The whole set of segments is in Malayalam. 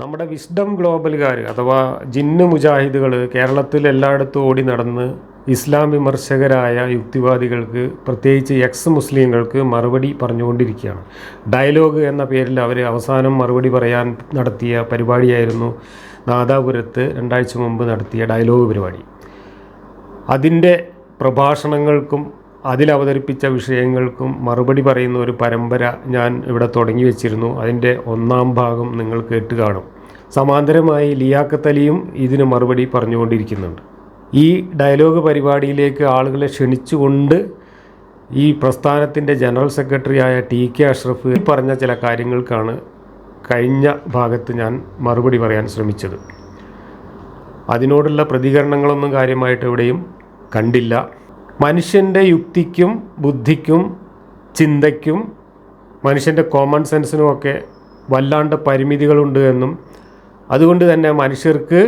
നമ്മുടെ വിസ്ഡം ഗ്ലോബലുകാർ അഥവാ ജിന്ന് മുജാഹിദുകൾ കേരളത്തിൽ എല്ലായിടത്തും ഓടി നടന്ന് ഇസ്ലാം വിമർശകരായ യുക്തിവാദികൾക്ക് പ്രത്യേകിച്ച് എക്സ് മുസ്ലിങ്ങൾക്ക് മറുപടി പറഞ്ഞുകൊണ്ടിരിക്കുകയാണ്. ഡയലോഗ് എന്ന പേരിൽ അവർ അവസാനം മറുപടി പറയാൻ നടത്തിയ പരിപാടിയായിരുന്നു നാദാപുരത്ത് രണ്ടാഴ്ച മുമ്പ് നടത്തിയ ഡയലോഗ് പരിപാടി. അതിന്റെ പ്രഭാഷണങ്ങൾക്കും അതിൽ അവതരിപ്പിച്ച വിഷയങ്ങൾക്കും മറുപടി പറയുന്ന ഒരു പരമ്പര ഞാൻ ഇവിടെ തുടങ്ങി വെച്ചിരുന്നു. അതിന്റെ ഒന്നാം ഭാഗം നിങ്ങൾ കേട്ട് കാണും. സമാന്തരമായി ലിയാക്കത്തലിയും ഇതിന് മറുപടി പറഞ്ഞുകൊണ്ടിരിക്കുന്നുണ്ട്. ഈ ഡയലോഗ് പരിപാടിയിലേക്ക് ആളുകളെ ക്ഷണിച്ചുകൊണ്ട് ഈ പ്രസ്ഥാനത്തിന്റെ ജനറൽ സെക്രട്ടറിയായ ടി കെ അഷ്റഫ് പറഞ്ഞ ചില കാര്യങ്ങൾക്കാണ് കഴിഞ്ഞ ഭാഗത്ത് ഞാൻ മറുപടി പറയാൻ ശ്രമിച്ചത്. അതിനോടുള്ള പ്രതികരണങ്ങളൊന്നും കാര്യമായിട്ട് എവിടെയും കണ്ടില്ല. മനുഷ്യന്റെ യുക്തിക്കും ബുദ്ധിക്കും ചിന്തയ്ക്കും മനുഷ്യന്റെ കോമൺ സെൻസിനുമൊക്കെ വല്ലാണ്ട് പരിമിതികളുണ്ട് എന്നും അതുകൊണ്ട് തന്നെ മനുഷ്യർക്ക്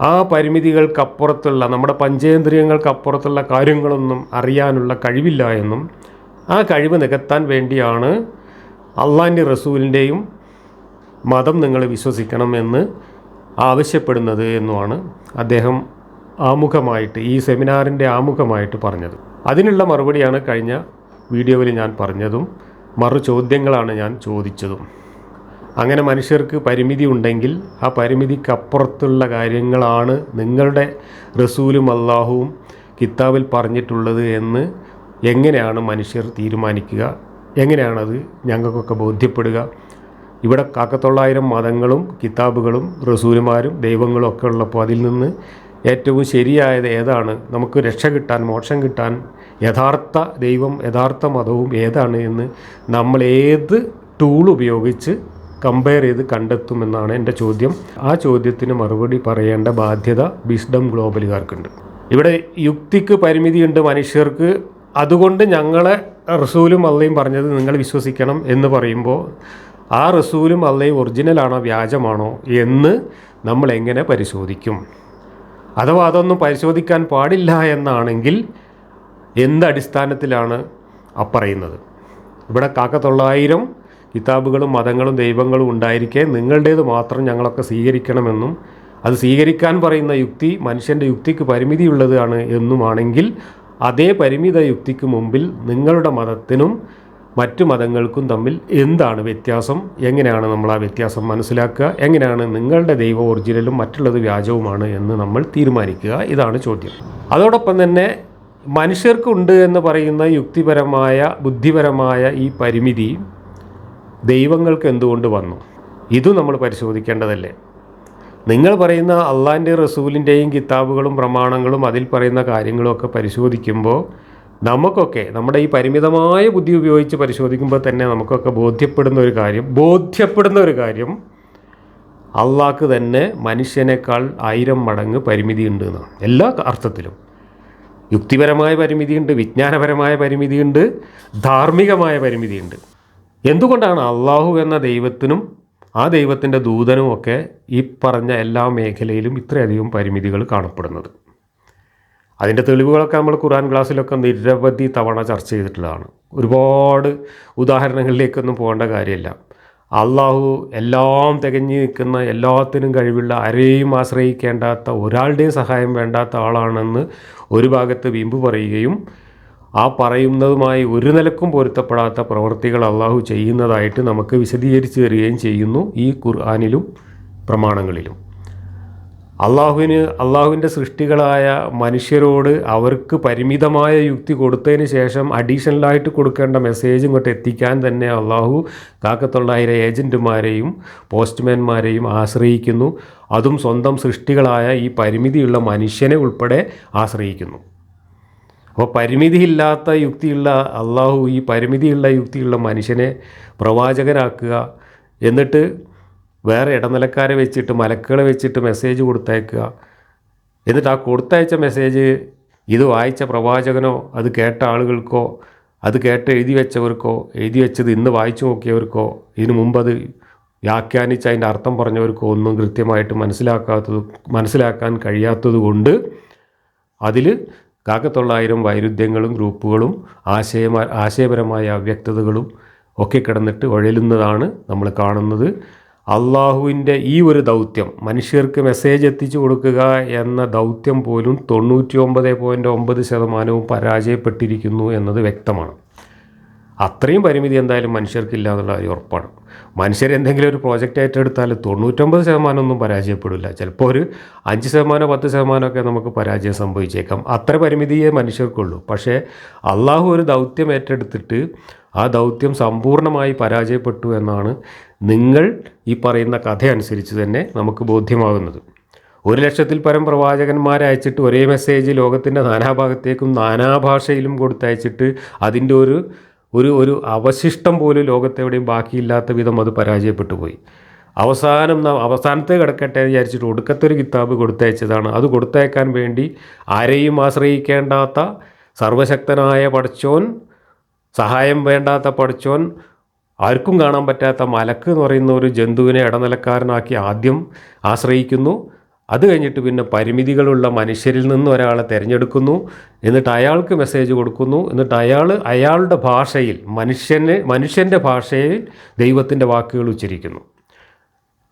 ആ പരിമിതികൾക്കപ്പുറത്തുള്ള നമ്മുടെ പഞ്ചേന്ദ്രിയങ്ങൾക്കപ്പുറത്തുള്ള കാര്യങ്ങളൊന്നും അറിയാനുള്ള കഴിവില്ല എന്നും ആ കഴിവ് നികത്താൻ വേണ്ടിയാണ് അള്ളാന്റെ റസൂലിന്റെയും മതം നിങ്ങൾ വിശ്വസിക്കണമെന്ന് ആവശ്യപ്പെടുന്നത് എന്നുമാണ് അദ്ദേഹം ആമുഖമായിട്ട് ഈ സെമിനാറിന്റെ ആമുഖമായിട്ട് പറഞ്ഞത്. അതിനുള്ള മറുപടിയാണ് കഴിഞ്ഞ വീഡിയോയിൽ ഞാൻ പറഞ്ഞതും മറു ചോദ്യങ്ങളാണ് ഞാൻ ചോദിച്ചതും. അങ്ങനെ മനുഷ്യർക്ക് പരിമിതി ഉണ്ടെങ്കിൽ ആ പരിമിതിക്കപ്പുറത്തുള്ള കാര്യങ്ങളാണ് നിങ്ങളുടെ റസൂലും അള്ളാഹുവും കിതാബിൽ പറഞ്ഞിട്ടുള്ളത് എന്ന് എങ്ങനെയാണ് മനുഷ്യർ തീരുമാനിക്കുക? എങ്ങനെയാണത് ഞങ്ങൾക്കൊക്കെ ബോധ്യപ്പെടുക? ഇവിടെ കാക്കത്തൊള്ളായിരം മതങ്ങളും കിതാബുകളും റസൂലുമാരും ദൈവങ്ങളും ഒക്കെ ഉള്ളപ്പോൾ അതിൽ നിന്ന് ഏറ്റവും ശരിയായത് ഏതാണ്? നമുക്ക് രക്ഷ കിട്ടാൻ മോക്ഷം കിട്ടാൻ യഥാർത്ഥ ദൈവം യഥാർത്ഥ മതവും ഏതാണ് എന്ന് നമ്മൾ ഏത് ടൂൾ ഉപയോഗിച്ച് കമ്പയർ ചെയ്ത് കണ്ടെത്തുമെന്നാണ് എന്റെ ചോദ്യം. ആ ചോദ്യത്തിന് മറുപടി പറയേണ്ട ബാധ്യത ബിസ്ഡം ഗ്ലോബലുകാർക്കുണ്ട് ഇവിടെ യുക്തിക്ക് പരിമിതിയുണ്ട് മനുഷ്യർക്ക്. അതുകൊണ്ട് ഞങ്ങളെ റസൂലും അള്ളയും പറഞ്ഞത് നിങ്ങൾ വിശ്വസിക്കണം എന്ന് പറയുമ്പോൾ ആ റസൂലും അള്ളയും ഒറിജിനലാണോ വ്യാജമാണോ എന്ന് നമ്മൾ എങ്ങനെ പരിശോധിക്കും? അഥവാ അതൊന്നും പരിശോധിക്കാൻ പാടില്ല എന്നാണെങ്കിൽ എന്ത് അടിസ്ഥാനത്തിലാണ് അപ്പറയുന്നത്? ഇവിടെ കാക്കത്തൊള്ളായിരം കിതാബുകളും മതങ്ങളും ദൈവങ്ങളും ഉണ്ടായിരിക്കെ നിങ്ങളുടേത് മാത്രം ഞങ്ങളൊക്കെ സ്വീകരിക്കണമെന്നും അത് സ്വീകരിക്കാൻ പറയുന്ന യുക്തി മനുഷ്യന്റെ യുക്തിക്ക് പരിമിതിയുള്ളതാണ് എന്നുമാണെങ്കിൽ അതേ പരിമിത യുക്തിക്ക് മുമ്പിൽ നിങ്ങളുടെ മതത്തിനും മറ്റു മതങ്ങൾക്കും തമ്മിൽ എന്താണ് വ്യത്യാസം? എങ്ങനെയാണ് നമ്മൾ ആ വ്യത്യാസം മനസ്സിലാക്കുക? എങ്ങനെയാണ് നിങ്ങളുടെ ദൈവം ഒറിജിനലും മറ്റുള്ളത് വ്യാജവുമാണ് എന്ന് നമ്മൾ തീരുമാനിക്കുക? ഇതാണ് ചോദ്യം. അതോടൊപ്പം തന്നെ മനുഷ്യർക്കുണ്ട് എന്ന് പറയുന്ന യുക്തിപരമായ ബുദ്ധിപരമായ ഈ പരിമിതി ദൈവങ്ങൾക്ക് എന്തുകൊണ്ട് വന്നു? ഇതും നമ്മൾ പരിശോധിക്കേണ്ടതല്ലേ? നിങ്ങൾ പറയുന്ന അള്ളാന്റെ റസൂലിന്റെയും കിതാബുകളും പ്രമാണങ്ങളും അതിൽ പറയുന്ന കാര്യങ്ങളുമൊക്കെ പരിശോധിക്കുമ്പോൾ നമുക്കൊക്കെ നമ്മുടെ ഈ പരിമിതമായ ബുദ്ധി ഉപയോഗിച്ച് പരിശോധിക്കുമ്പോൾ തന്നെ നമുക്കൊക്കെ ബോധ്യപ്പെടുന്ന ഒരു കാര്യം ബോധ്യപ്പെടുന്ന ഒരു കാര്യം അള്ളാഹ്ക്ക് തന്നെ മനുഷ്യനേക്കാൾ ആയിരം മടങ്ങ് പരിമിതിയുണ്ട് എന്നാണ്. എല്ലാ അർത്ഥത്തിലും. യുക്തിപരമായ പരിമിതിയുണ്ട് വിജ്ഞാനപരമായ പരിമിതിയുണ്ട് ധാർമ്മികമായ പരിമിതിയുണ്ട്. എന്തുകൊണ്ടാണ് അള്ളാഹു എന്ന ദൈവത്തിനും ആ ദൈവത്തിന്റെ ദൂതനും ഒക്കെ ഈ പറഞ്ഞ എല്ലാ മേഖലയിലും ഇത്രയധികം പരിമിതികൾ കാണപ്പെടുന്നത്? അതിന്റെ തെളിവുകളൊക്കെ നമ്മൾ ഖുറാൻ ക്ലാസ്സിലൊക്കെ നിരവധി തവണ ചർച്ച ചെയ്തിട്ടുള്ളതാണ്. ഒരുപാട് ഉദാഹരണങ്ങളിലേക്കൊന്നും പോകേണ്ട കാര്യമില്ല. അള്ളാഹു എല്ലാം തികഞ്ഞു നിൽക്കുന്ന എല്ലാത്തിനും കഴിവുള്ള ആരെയും ആശ്രയിക്കേണ്ടാത്ത ഒരാളുടെയും സഹായം വേണ്ടാത്ത ആളാണെന്ന് ഒരു ഭാഗത്ത് വീമ്പ് പറയുകയും ആ പറയുന്നതുമായി ഒരു നിലക്കും പൊരുത്തപ്പെടാത്ത പ്രവൃത്തികൾ അള്ളാഹു ചെയ്യുന്നതായിട്ട് നമുക്ക് വിശദീകരിച്ച് തരികയും ചെയ്യുന്നു ഈ ഖുർആാനിലും പ്രമാണങ്ങളിലും. അള്ളാഹുവിന് അള്ളാഹുവിന്റെ സൃഷ്ടികളായ മനുഷ്യരോട് അവർക്ക് പരിമിതമായ യുക്തി കൊടുത്തതിന് ശേഷം അഡീഷണലായിട്ട് കൊടുക്കേണ്ട മെസ്സേജ് ഇങ്ങോട്ട് എത്തിക്കാൻ തന്നെ അള്ളാഹു കാക്കത്തൊള്ളായിരം ഏജന്റുമാരെയും പോസ്റ്റ്മാൻമാരെയും ആശ്രയിക്കുന്നു. അതും സ്വന്തം സൃഷ്ടികളായ ഈ പരിമിതിയുള്ള മനുഷ്യനെ ഉൾപ്പെടെ ആശ്രയിക്കുന്നു. അപ്പോൾ പരിമിതിയില്ലാത്ത യുക്തിയുള്ള അള്ളാഹു ഈ പരിമിതിയുള്ള യുക്തിയുള്ള മനുഷ്യനെ പ്രവാചകനാക്കുക. എന്നിട്ട് വേറെ ഇടനിലക്കാരെ വെച്ചിട്ട് മലക്കുകളെ വെച്ചിട്ട് മെസ്സേജ് കൊടുത്തയക്കുക. എന്നിട്ട് ആ കൊടുത്തയച്ച മെസ്സേജ് ഇത് വായിച്ച പ്രവാചകനോ അത് കേട്ട ആളുകൾക്കോ അത് കേട്ട് എഴുതി വെച്ചവർക്കോ എഴുതി വെച്ചത് ഇന്ന് വായിച്ചു നോക്കിയവർക്കോ ഇതിനു മുമ്പ് അത് വ്യാഖ്യാനിച്ച് അതിന്റെ അർത്ഥം പറഞ്ഞവർക്കോ ഒന്നും കൃത്യമായിട്ട് മനസ്സിലാക്കാത്തത് മനസ്സിലാക്കാൻ കഴിയാത്തത് കൊണ്ട് അതിൽ കാക്കത്തൊള്ളായിരം വൈരുദ്ധ്യങ്ങളും ഗ്രൂപ്പുകളും ആശയ ആശയപരമായ അവ്യക്തതകളും ഒക്കെ കിടന്നിട്ട് ഉഴലുന്നതാണ് നമ്മൾ കാണുന്നത്. അള്ളാഹുവിന്റെ ഈ ഒരു ദൗത്യം മനുഷ്യർക്ക് മെസ്സേജ് എത്തിച്ചു കൊടുക്കുക എന്ന ദൗത്യം പോലും തൊണ്ണൂറ്റി ഒമ്പത് പോയിന്റ് ഒമ്പത് ശതമാനവും പരാജയപ്പെട്ടിരിക്കുന്നു എന്നത് വ്യക്തമാണ്. അത്രയും പരിമിതി എന്തായാലും മനുഷ്യർക്കില്ല എന്നുള്ള കാര്യം ഉറപ്പാണ്. മനുഷ്യർ എന്തെങ്കിലും ഒരു പ്രോജക്റ്റ് ഏറ്റെടുത്താൽ തൊണ്ണൂറ്റൊമ്പത് ശതമാനം ഒന്നും പരാജയപ്പെടില്ല. ചിലപ്പോൾ ഒരു അഞ്ച് ശതമാനമോ പത്ത് ശതമാനമൊക്കെ നമുക്ക് പരാജയം സംഭവിച്ചേക്കാം. അത്ര പരിമിതിയേ മനുഷ്യർക്കുള്ളൂ. പക്ഷേ അള്ളാഹു ഒരു ദൗത്യം ഏറ്റെടുത്തിട്ട് ആ ദൗത്യം സമ്പൂർണമായി പരാജയപ്പെട്ടു എന്നാണ് നിങ്ങൾ ഈ പറയുന്ന കഥ അനുസരിച്ച് തന്നെ നമുക്ക് ബോധ്യമാകുന്നത്. ഒരു ലക്ഷത്തിൽ പരം പ്രവാചകന്മാരെ അയച്ചിട്ട് ഒരേ മെസ്സേജ് ലോകത്തിന്റെ നാനാഭാഗത്തേക്കും നാനാഭാഷയിലും കൊടുത്തയച്ചിട്ട് അതിന്റെ ഒരു ഒരു ഒരു അവശിഷ്ടം പോലും ലോകത്തെവിടെയും ബാക്കിയില്ലാത്ത വിധം അത് പരാജയപ്പെട്ടു പോയി. അവസാനം അവസാനത്തെ കിടക്കട്ടെ എന്ന് വിചാരിച്ചിട്ട് ഒടുക്കത്തൊരു കിതാബ് കൊടുത്തയച്ചതാണ്. അത് കൊടുത്തയക്കാൻ വേണ്ടി ആരെയും ആശ്രയിക്കേണ്ടാത്ത സർവശക്തനായ പഠിച്ചോൻ സഹായം വേണ്ടാത്ത പടച്ചോൻ ആർക്കും കാണാൻ പറ്റാത്ത മലക്ക് എന്ന് പറയുന്ന ഒരു ജന്തുവിനെ ഇടനിലക്കാരനാക്കി ആദ്യം ആശ്രയിക്കുന്നു. അത് കഴിഞ്ഞിട്ട് പിന്നെ പരിമിതികളുള്ള മനുഷ്യരിൽ നിന്ന് ഒരാളെ തിരഞ്ഞെടുക്കുന്നു. എന്നിട്ട് അയാൾക്ക് മെസ്സേജ് കൊടുക്കുന്നു. എന്നിട്ട് അയാൾ അയാളുടെ ഭാഷയിൽ മനുഷ്യന് മനുഷ്യന്റെ ഭാഷയിൽ ദൈവത്തിന്റെ വാക്കുകൾ ഉച്ചരിക്കുന്നു.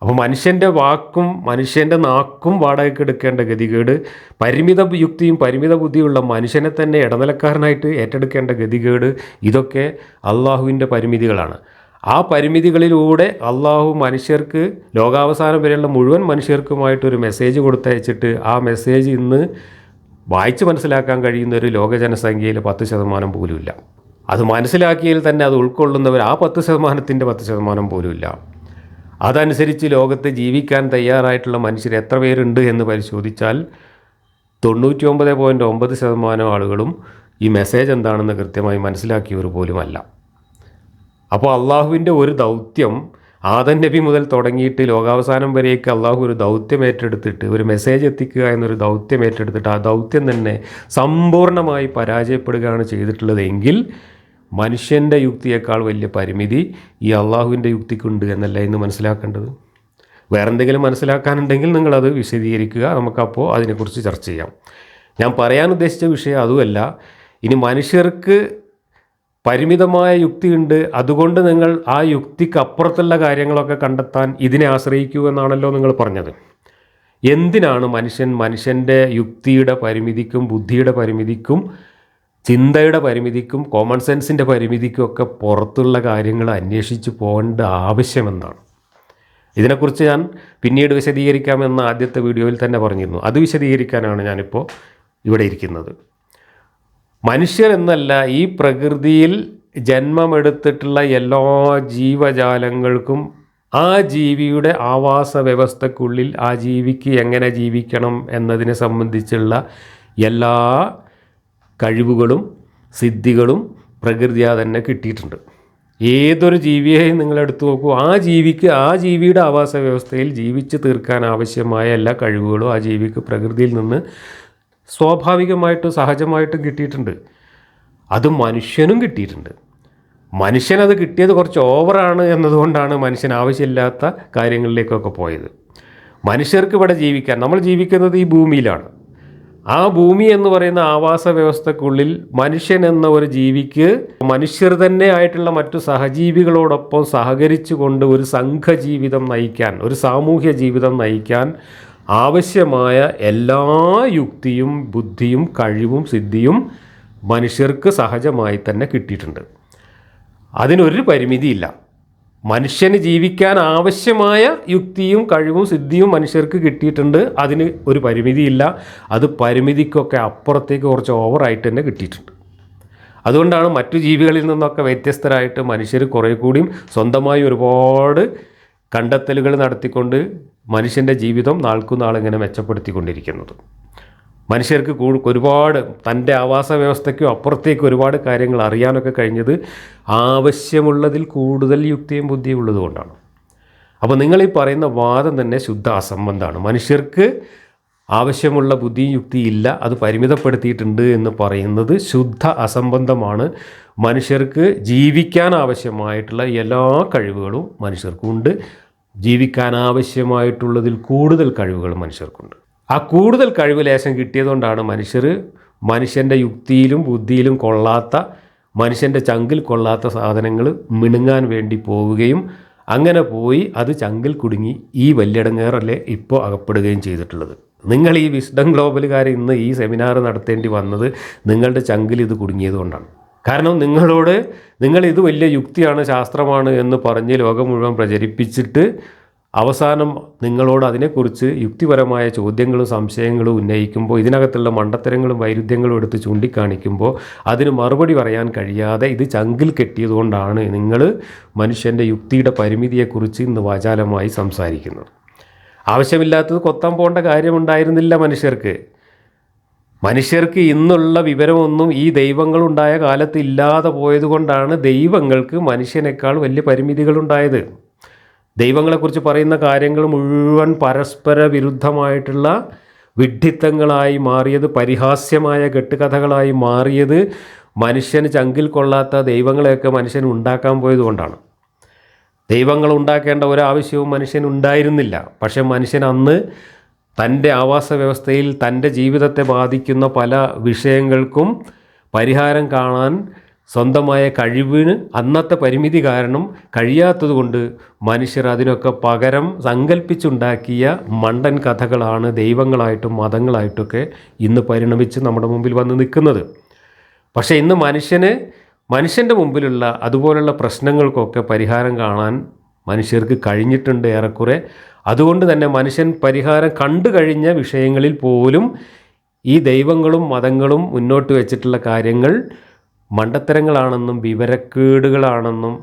അപ്പോൾ മനുഷ്യന്റെ വാക്കും മനുഷ്യന്റെ നാക്കും വാടകയ്ക്ക് എടുക്കേണ്ട ഗതികേട് പരിമിത യുക്തിയും പരിമിത ബുദ്ധിയുള്ള മനുഷ്യനെ തന്നെ ഇടനിലക്കാരനായിട്ട് ഏറ്റെടുക്കേണ്ട ഗതികേട് ഇതൊക്കെ അള്ളാഹുവിന്റെ പരിമിതികളാണ്. ആ പരിമിതികളിലൂടെ അള്ളാഹു മനുഷ്യർക്ക് ലോകാവസാനം വരെയുള്ള മുഴുവൻ മനുഷ്യർക്കുമായിട്ടൊരു മെസ്സേജ് കൊടുത്തയച്ചിട്ട് ആ മെസ്സേജ് ഇന്ന് വായിച്ച് മനസ്സിലാക്കാൻ കഴിയുന്ന ഒരു ലോക ജനസംഖ്യയിൽ പത്ത് ശതമാനം പോലുമില്ല അത് മനസ്സിലാക്കിയതിൽ തന്നെ അത് ഉൾക്കൊള്ളുന്നവർ ആ പത്ത് ശതമാനത്തിന്റെ പത്ത് ശതമാനം പോലുമില്ല അതനുസരിച്ച് ലോകത്ത് ജീവിക്കാൻ തയ്യാറായിട്ടുള്ള മനുഷ്യർ എത്ര പേരുണ്ട് എന്ന് പരിശോധിച്ചാൽ തൊണ്ണൂറ്റി ഒമ്പത് പോയിന്റ് ഒമ്പത് ശതമാനം ആളുകളും ഈ മെസ്സേജ് എന്താണെന്ന് കൃത്യമായി മനസ്സിലാക്കിയവർ പോലുമല്ല. അപ്പോൾ അള്ളാഹുവിന്റെ ഒരു ദൗത്യം ആദൻ നബി മുതൽ തുടങ്ങിയിട്ട് ലോകാവസാനം വരെയൊക്കെ അള്ളാഹു ഒരു ദൗത്യം ഏറ്റെടുത്തിട്ട് ഒരു മെസ്സേജ് എത്തിക്കുക എന്നൊരു ദൗത്യം ഏറ്റെടുത്തിട്ട് ആ ദൗത്യം തന്നെ സമ്പൂർണമായി പരാജയപ്പെടുകയാണ് ചെയ്തിട്ടുള്ളതെങ്കിൽ മനുഷ്യന്റെ യുക്തിയേക്കാൾ വലിയ പരിമിതി ഈ അള്ളാഹുവിന്റെ യുക്തിക്കുണ്ട് എന്നല്ല ഇന്ന് മനസ്സിലാക്കേണ്ടത്? വേറെ എന്തെങ്കിലും മനസ്സിലാക്കാനുണ്ടെങ്കിൽ നിങ്ങളത് വിശദീകരിക്കുക. നമുക്കപ്പോൾ അതിനെക്കുറിച്ച് ചർച്ച ചെയ്യാം. ഞാൻ പറയാൻ ഉദ്ദേശിച്ച വിഷയം അതുമല്ല. ഇനി മനുഷ്യർക്ക് പരിമിതമായ യുക്തിയുണ്ട് അതുകൊണ്ട് നിങ്ങൾ ആ യുക്തിക്കപ്പുറത്തുള്ള കാര്യങ്ങളൊക്കെ കണ്ടെത്താൻ ഇതിനെ ആശ്രയിക്കൂ എന്നാണല്ലോ നിങ്ങൾ പറഞ്ഞത്. എന്തിനാണ് മനുഷ്യൻ മനുഷ്യന്റെ യുക്തിയുടെ പരിമിതിക്കും ബുദ്ധിയുടെ പരിമിതിക്കും ചിന്തയുടെ പരിമിതിക്കും കോമൺ സെൻസിന്റെ പരിമിതിക്കും ഒക്കെ പുറത്തുള്ള കാര്യങ്ങൾ അന്വേഷിച്ച് പോകേണ്ട ആവശ്യമെന്നാണ്. ഇതിനെക്കുറിച്ച് ഞാൻ പിന്നീട് വിശദീകരിക്കാമെന്ന് ആദ്യത്തെ വീഡിയോയിൽ തന്നെ പറഞ്ഞിരുന്നു. അത് വിശദീകരിക്കാനാണ് ഞാനിപ്പോൾ ഇവിടെ ഇരിക്കുന്നത്. മനുഷ്യർ എന്നല്ല ഈ പ്രകൃതിയിൽ ജന്മമെടുത്തിട്ടുള്ള എല്ലാ ജീവജാലങ്ങൾക്കും ആ ജീവിയുടെ ആവാസ വ്യവസ്ഥക്കുള്ളിൽ ആ ജീവിക്ക് എങ്ങനെ ജീവിക്കണം എന്നതിനെ സംബന്ധിച്ചുള്ള എല്ലാ കഴിവുകളും സിദ്ധികളും പ്രകൃതിയാ തന്നെ കിട്ടിയിട്ടുണ്ട്. ഏതൊരു ജീവിയെയും നിങ്ങൾ എടുത്തു നോക്കൂ ആ ജീവിക്ക് ആ ജീവിയുടെ ആവാസ വ്യവസ്ഥയിൽ ജീവിച്ച് തീർക്കാൻ ആവശ്യമായ എല്ലാ കഴിവുകളും ആ ജീവിക്ക് പ്രകൃതിയിൽ നിന്ന് സ്വാഭാവികമായിട്ടും സഹജമായിട്ടും കിട്ടിയിട്ടുണ്ട്. അത് മനുഷ്യനും കിട്ടിയിട്ടുണ്ട്. മനുഷ്യനത് കിട്ടിയത് കുറച്ച് ഓവറാണ് എന്നതുകൊണ്ടാണ് മനുഷ്യൻ ആവശ്യമില്ലാത്ത കാര്യങ്ങളിലേക്കൊക്കെ പോയത്. മനുഷ്യർക്ക് ഇവിടെ ജീവിക്കാൻ നമ്മൾ ജീവിക്കുന്നത് ഈ ഭൂമിയിലാണ്. ആ ഭൂമി എന്ന് പറയുന്ന ആവാസ വ്യവസ്ഥക്കുള്ളിൽ മനുഷ്യൻ എന്ന ഒരു ജീവിക്ക് മനുഷ്യർ തന്നെ ആയിട്ടുള്ള മറ്റു സഹജീവികളോടൊപ്പം സഹകരിച്ചു കൊണ്ട് ഒരു സംഘജീവിതം നയിക്കാൻ ഒരു സാമൂഹ്യ ജീവിതം നയിക്കാൻ ആവശ്യമായ എല്ലാ യുക്തിയും ബുദ്ധിയും കഴിവും സിദ്ധിയും മനുഷ്യർക്ക് സഹജമായി തന്നെ കിട്ടിയിട്ടുണ്ട്. അതിനൊരു പരിമിതിയില്ല. മനുഷ്യന് ജീവിക്കാൻ ആവശ്യമായ യുക്തിയും കഴിവും സിദ്ധിയും മനുഷ്യർക്ക് കിട്ടിയിട്ടുണ്ട്. അതിന് ഒരു പരിമിതിയില്ല. അത് പരിമിതിക്കൊക്കെ അപ്പുറത്തേക്ക് കുറച്ച് ഓവറായിട്ട് തന്നെ കിട്ടിയിട്ടുണ്ട്. അതുകൊണ്ടാണ് മറ്റു ജീവികളിൽ നിന്നൊക്കെ വ്യത്യസ്തരായിട്ട് മനുഷ്യർ കുറേ കൂടിയും സ്വന്തമായി ഒരുപാട് കണ്ടെത്തലുകൾ നടത്തിക്കൊണ്ട് മനുഷ്യന്റെ ജീവിതം നാൾക്കുനാൾ ഇങ്ങനെ മെച്ചപ്പെടുത്തിക്കൊണ്ടിരിക്കുന്നത്. മനുഷ്യർക്ക് കൂ ഒരുപാട് തന്റെ ആവാസ വ്യവസ്ഥയ്ക്കും അപ്പുറത്തേക്ക് ഒരുപാട് കാര്യങ്ങൾ അറിയാനൊക്കെ കഴിഞ്ഞത് ആവശ്യമുള്ളതിൽ കൂടുതൽ യുക്തിയും ബുദ്ധിയും ഉള്ളതുകൊണ്ടാണ് അപ്പോൾ നിങ്ങളീ പറയുന്ന വാദം തന്നെ ശുദ്ധ അസംബന്ധമാണ് മനുഷ്യർക്ക് ആവശ്യമുള്ള ബുദ്ധിയും യുക്തിയും ഇല്ല അത് പരിമിതപ്പെടുത്തിയിട്ടുണ്ട് എന്ന് പറയുന്നത് ശുദ്ധ അസംബന്ധമാണ്. മനുഷ്യർക്ക് ജീവിക്കാൻ ആവശ്യമായിട്ടുള്ള എല്ലാ കഴിവുകളും മനുഷ്യർക്കുണ്ട്. ജീവിക്കാൻ ആവശ്യമായിട്ടുള്ളതിൽ കൂടുതൽ കഴിവുകൾ മനുഷ്യർക്കുണ്ട്. ആ കൂടുതൽ കഴിവ് ലേശം കിട്ടിയതുകൊണ്ടാണ് മനുഷ്യർ മനുഷ്യന്റെ യുക്തിയിലും ബുദ്ധിയിലും കൊള്ളാത്ത മനുഷ്യന്റെ ചങ്കിൽ കൊള്ളാത്ത സാധനങ്ങൾ മിണുങ്ങാൻ വേണ്ടി പോവുകയും അങ്ങനെ പോയി അത് ചങ്കിൽ കുടുങ്ങി ഈ വല്യടങ്ങേറല്ലേ ഇപ്പോൾ അകപ്പെടുകയും ചെയ്തിട്ടുള്ളത്. നിങ്ങൾ ഈ വിസ്ഡം ഗ്ലോബലുകാർ ഇന്ന് ഈ സെമിനാർ നടത്തേണ്ടി വന്നത് നിങ്ങളുടെ ചങ്കിൽ ഇത് കുടുങ്ങിയത് കൊണ്ടാണ് കാരണം നിങ്ങളോട് നിങ്ങൾ ഇത് വലിയ യുക്തിയാണ് ശാസ്ത്രമാണ് എന്ന് പറഞ്ഞ് ലോകം മുഴുവൻ പ്രചരിപ്പിച്ചിട്ട് അവസാനം നിങ്ങളോട് അതിനെക്കുറിച്ച് യുക്തിപരമായ ചോദ്യങ്ങളും സംശയങ്ങളും ഉന്നയിക്കുമ്പോൾ ഇതിനകത്തുള്ള മണ്ടത്തരങ്ങളും വൈരുദ്ധ്യങ്ങളും എടുത്ത് ചൂണ്ടിക്കാണിക്കുമ്പോൾ അതിന് മറുപടി പറയാൻ കഴിയാതെ ഇത് ചങ്കിൽ കെട്ടിയതുകൊണ്ടാണ് നിങ്ങൾ മനുഷ്യന്റെ യുക്തിയുടെ പരിമിതിയെക്കുറിച്ച് ഇന്ന് വാചാലമായി സംസാരിക്കുന്നത്. ആവശ്യമില്ലാത്തത് കൊത്താൻ പോകേണ്ട കാര്യമുണ്ടായിരുന്നില്ല മനുഷ്യർക്ക്. മനുഷ്യർക്ക് ഇന്നുള്ള വിവരമൊന്നും ഈ ദൈവങ്ങളുണ്ടായ കാലത്ത് ഇല്ലാതെ പോയതുകൊണ്ടാണ് ദൈവങ്ങൾക്ക് മനുഷ്യനേക്കാൾ വലിയ പരിമിതികളുണ്ടായത്. ദൈവങ്ങളെക്കുറിച്ച് പറയുന്ന കാര്യങ്ങൾ മുഴുവൻ പരസ്പര വിരുദ്ധമായിട്ടുള്ള വിഡ്ഢിത്തങ്ങളായി മാറിയത് പരിഹാസ്യമായ കെട്ടുകഥകളായി മാറിയത് മനുഷ്യന് ചങ്കിൽ കൊള്ളാത്ത ദൈവങ്ങളെയൊക്കെ മനുഷ്യൻ ഉണ്ടാക്കാൻ പോയതുകൊണ്ടാണ്. ദൈവങ്ങൾ ഉണ്ടാക്കേണ്ട ഒരാവശ്യവും മനുഷ്യൻ ഉണ്ടായിരുന്നില്ല. പക്ഷെ മനുഷ്യൻ അന്ന് തന്റെ ആവാസ വ്യവസ്ഥയിൽ തന്റെ ജീവിതത്തെ ബാധിക്കുന്ന പല വിഷയങ്ങൾക്കും പരിഹാരം കാണാൻ സ്വന്തമായ കഴിവിന് അന്നത്തെ പരിമിതി കാരണം കഴിയാത്തതുകൊണ്ട് മനുഷ്യർ അതിനൊക്കെ പകരം സങ്കല്പിച്ചുണ്ടാക്കിയ മണ്ടൻ കഥകളാണ് ദൈവങ്ങളായിട്ടും മതങ്ങളായിട്ടൊക്കെ ഇന്ന് പരിണമിച്ച് നമ്മുടെ മുമ്പിൽ വന്ന് നിൽക്കുന്നത്. പക്ഷേ ഇന്ന് മനുഷ്യന് മനുഷ്യന്റെ മുമ്പിലുള്ള അതുപോലുള്ള പ്രശ്നങ്ങൾക്കൊക്കെ പരിഹാരം കാണാൻ മനുഷ്യർക്ക് കഴിഞ്ഞിട്ടുണ്ട് ഏറെക്കുറെ. അതുകൊണ്ട് തന്നെ മനുഷ്യൻ പരിഹാരം കണ്ടു കഴിഞ്ഞ വിഷയങ്ങളിൽ പോലും ഈ ദൈവങ്ങളും മതങ്ങളും മുന്നോട്ട് വെച്ചിട്ടുള്ള കാര്യങ്ങൾ മണ്ടത്തരങ്ങളാണെന്നും വിവരക്കേടുകളാണെന്നും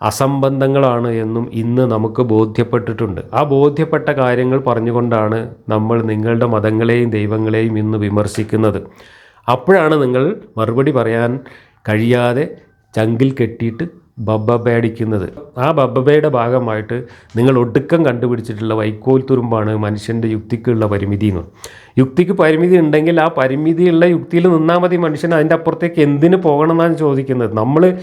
അസംബന്ധങ്ങളാണ് എന്നും ഇന്ന് നമുക്ക് ബോധ്യപ്പെട്ടിട്ടുണ്ട്. ആ ബോധ്യപ്പെട്ട കാര്യങ്ങൾ പറഞ്ഞുകൊണ്ടാണ് നമ്മൾ നിങ്ങളുടെ മതങ്ങളെയും ദൈവങ്ങളെയും ഇന്ന് വിമർശിക്കുന്നത്. അപ്പോഴാണ് നിങ്ങൾ മറുപടി പറയാൻ കഴിയാതെ ചങ്കിൽ കെട്ടിയിട്ട് ബബ്ബബയടിക്കുന്നത് ആ ബബ്ബബയുടെ ഭാഗമായിട്ട് നിങ്ങൾ ഒടുക്കം കണ്ടുപിടിച്ചിട്ടുള്ള വൈക്കോൽ തുരുമ്പാണ് മനുഷ്യന്റെ യുക്തിക്കുള്ള പരിമിതി എന്ന്. യുക്തിക്ക് പരിമിതി ഉണ്ടെങ്കിൽ ആ പരിമിതിയുള്ള യുക്തിയിൽ നിന്നാൽ മതി മനുഷ്യൻ അതിന്റെ അപ്പുറത്തേക്ക് എന്തിന് പോകണം എന്നാണ് ചോദിക്കുന്നത്. നമ്മൾ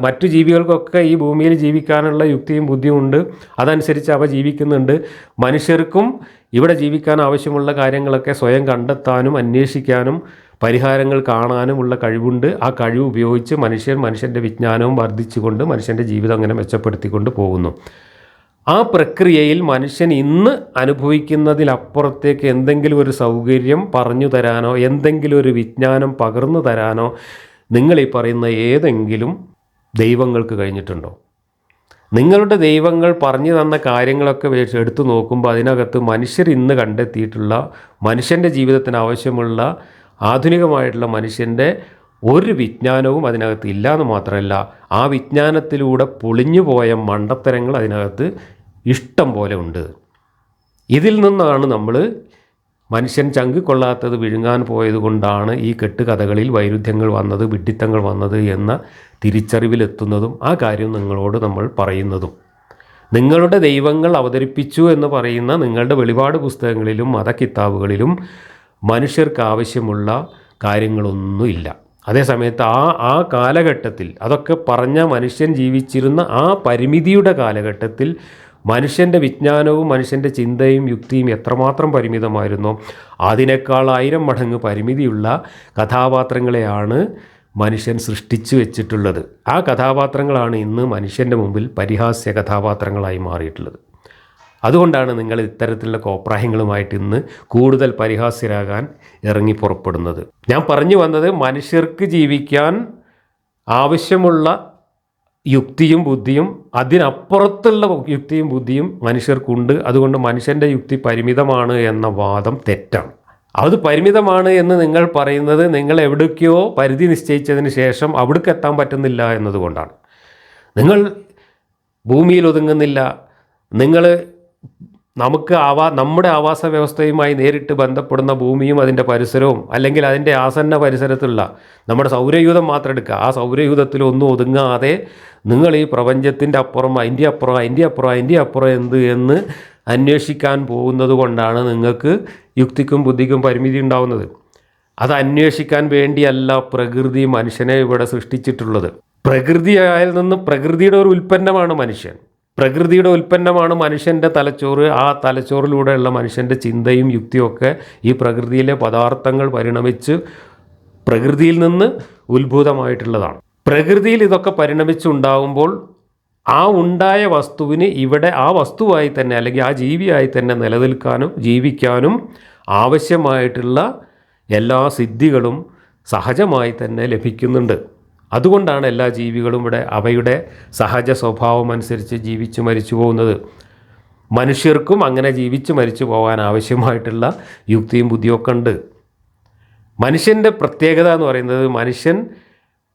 മറ്റു ജീവികൾക്കൊക്കെ ഈ ഭൂമിയിൽ ജീവിക്കാനുള്ള യുക്തിയും ബുദ്ധിയുമുണ്ട് അതനുസരിച്ച് അവ ജീവിക്കുന്നുണ്ട്. മനുഷ്യർക്കും ഇവിടെ ജീവിക്കാൻ ആവശ്യമുള്ള കാര്യങ്ങളൊക്കെ സ്വയം കണ്ടെത്താനും അന്വേഷിക്കാനും പരിഹാരങ്ങൾ കാണാനുമുള്ള കഴിവുണ്ട്. ആ കഴിവ് ഉപയോഗിച്ച് മനുഷ്യൻ മനുഷ്യന്റെ വിജ്ഞാനവും വർദ്ധിച്ചുകൊണ്ട് മനുഷ്യന്റെ ജീവിതം അങ്ങനെ മെച്ചപ്പെടുത്തിക്കൊണ്ട് പോകുന്നു. ആ പ്രക്രിയയിൽ മനുഷ്യൻ ഇന്ന് അനുഭവിക്കുന്നതിലപ്പുറത്തേക്ക് എന്തെങ്കിലും ഒരു സൗകര്യം പറഞ്ഞു തരാനോ എന്തെങ്കിലും ഒരു വിജ്ഞാനം പകർന്നു തരാനോ നിങ്ങളീ പറയുന്ന ഏതെങ്കിലും ദൈവങ്ങൾക്ക് കഴിഞ്ഞിട്ടുണ്ടോ? നിങ്ങളുടെ ദൈവങ്ങൾ പറഞ്ഞു തന്ന കാര്യങ്ങളൊക്കെ എടുത്തു നോക്കുമ്പോൾ അതിനകത്ത് മനുഷ്യർ ഇന്ന് കണ്ടെത്തിയിട്ടുള്ള മനുഷ്യന്റെ ജീവിതത്തിന് ആവശ്യമുള്ള ആധുനികമായിട്ടുള്ള മനുഷ്യന്റെ ഒരു വിജ്ഞാനവും അതിനകത്ത് ഇല്ല എന്ന് മാത്രമല്ല ആ വിജ്ഞാനത്തിലൂടെ പൊളിഞ്ഞു പോയ മണ്ടത്തരങ്ങൾ അതിനകത്ത് ഇഷ്ടം പോലെ ഉണ്ട്. ഇതിൽ നിന്നാണ് നമ്മൾ മനുഷ്യൻ ചങ്കിക്കൊള്ളാത്തത് വിഴുങ്ങാൻ പോയത് കൊണ്ടാണ് ഈ കെട്ടുകഥകളിൽ വൈരുദ്ധ്യങ്ങൾ വന്നത് വിഡ്ഢിത്തങ്ങൾ വന്നത് എന്ന തിരിച്ചറിവിലെത്തുന്നതും ആ കാര്യം നിങ്ങളോട് നമ്മൾ പറയുന്നതും. നിങ്ങളുടെ ദൈവങ്ങൾ അവതരിപ്പിച്ചു എന്ന് പറയുന്ന നിങ്ങളുടെ വെളിപാട് പുസ്തകങ്ങളിലും മതകിതാബുകളിലും മനുഷ്യർക്ക് ആവശ്യമുള്ള കാര്യങ്ങളൊന്നുമില്ല അതേസമയത്ത് ആ ആ കാലഘട്ടത്തിൽ അതൊക്കെ പറഞ്ഞ മനുഷ്യൻ ജീവിച്ചിരുന്ന ആ പരിമിതിയുടെ കാലഘട്ടത്തിൽ മനുഷ്യന്റെ വിജ്ഞാനവും മനുഷ്യന്റെ ചിന്തയും യുക്തിയും എത്രമാത്രം പരിമിതമായിരുന്നോ അതിനേക്കാൾ ആയിരം മടങ്ങ് പരിമിതിയുള്ള കഥാപാത്രങ്ങളെയാണ് മനുഷ്യൻ സൃഷ്ടിച്ചു വെച്ചിട്ടുള്ളത്. ആ കഥാപാത്രങ്ങളാണ് ഇന്ന് മനുഷ്യന്റെ മുമ്പിൽ പരിഹാസ്യ കഥാപാത്രങ്ങളായി മാറിയിട്ടുള്ളത്. അതുകൊണ്ടാണ് നിങ്ങൾ ഇത്തരത്തിലുള്ള കോപ്രായങ്ങളുമായിട്ട് ഇന്ന് കൂടുതൽ പരിഹാസ്യരാകാൻ ഇറങ്ങി പുറപ്പെടുന്നത്. ഞാൻ പറഞ്ഞു വന്നത് മനുഷ്യർക്ക് ജീവിക്കാൻ ആവശ്യമുള്ള യുക്തിയും ബുദ്ധിയും അതിനപ്പുറത്തുള്ള യുക്തിയും ബുദ്ധിയും മനുഷ്യർക്കുണ്ട്. അതുകൊണ്ട് മനുഷ്യന്റെ യുക്തി പരിമിതമാണ് എന്ന വാദം തെറ്റാണ്. അത് പരിമിതമാണ് എന്ന് നിങ്ങൾ പറയുന്നത് നിങ്ങൾ എവിടേക്കോ പരിധി നിശ്ചയിച്ചതിന് ശേഷം അവിടേക്ക് എത്താൻ പറ്റുന്നില്ല എന്നതുകൊണ്ടാണ്. നിങ്ങൾ ഭൂമിയിൽ ഒതുങ്ങുന്നില്ല. നിങ്ങൾ നമുക്ക് ആവാ നമ്മുടെ ആവാസ വ്യവസ്ഥയുമായി നേരിട്ട് ബന്ധപ്പെടുന്ന ഭൂമിയും അതിന്റെ പരിസരവും അല്ലെങ്കിൽ അതിന്റെ ആസന്ന പരിസരത്തുള്ള നമ്മുടെ സൗരയൂഥം മാത്രം എടുക്കുക. ആ സൗരയൂഥത്തിലൊന്നും ഒതുങ്ങാതെ നിങ്ങൾ ഈ പ്രപഞ്ചത്തിന്റെ അപ്പുറം അതിന്റെ അപ്പുറം അതിന്റെ അപ്പുറം അതിന്റെ അപ്പുറം എന്ത് എന്ന് അന്വേഷിക്കാൻ പോകുന്നത് കൊണ്ടാണ് നിങ്ങൾക്ക് യുക്തിക്കും ബുദ്ധിക്കും പരിമിതി ഉണ്ടാവുന്നത്. അത് അന്വേഷിക്കാൻ വേണ്ടിയല്ല പ്രകൃതി മനുഷ്യനെ ഇവിടെ സൃഷ്ടിച്ചിട്ടുള്ളത്. പ്രകൃതിയായാൽ നിന്ന് പ്രകൃതിയുടെ ഒരു ഉൽപ്പന്നമാണ് മനുഷ്യൻ. പ്രകൃതിയുടെ ഉൽപ്പന്നമാണ് മനുഷ്യന്റെ തലച്ചോറ്. ആ തലച്ചോറിലൂടെയുള്ള മനുഷ്യന്റെ ചിന്തയും യുക്തിയൊക്കെ ഈ പ്രകൃതിയിലെ പദാർത്ഥങ്ങൾ പരിണമിച്ച് പ്രകൃതിയിൽ നിന്ന് ഉത്ഭൂതമായിട്ടുള്ളതാണ്. പ്രകൃതിയിൽ ഇതൊക്കെ പരിണമിച്ചുണ്ടാകുമ്പോൾ ആ ഉണ്ടായ വസ്തുവിന് ഇവിടെ ആ വസ്തുവായി തന്നെ അല്ലെങ്കിൽ ആ ജീവിയായി തന്നെ നിലനിൽക്കാനും ജീവിക്കാനും ആവശ്യമായിട്ടുള്ള എല്ലാ സിദ്ധികളും സഹജമായി തന്നെ ലഭിക്കുന്നുണ്ട്. അതുകൊണ്ടാണ് എല്ലാ ജീവികളും ഇവിടെ അവയുടെ സഹജ സ്വഭാവം അനുസരിച്ച് ജീവിച്ചു മരിച്ചു പോകുന്നത്. മനുഷ്യർക്കും അങ്ങനെ ജീവിച്ച് മരിച്ചു പോകാൻ ആവശ്യമായിട്ടുള്ള യുക്തിയും ബുദ്ധിയൊക്കെ ഉണ്ട്. മനുഷ്യന്റെ പ്രത്യേകത എന്ന് പറയുന്നത് മനുഷ്യൻ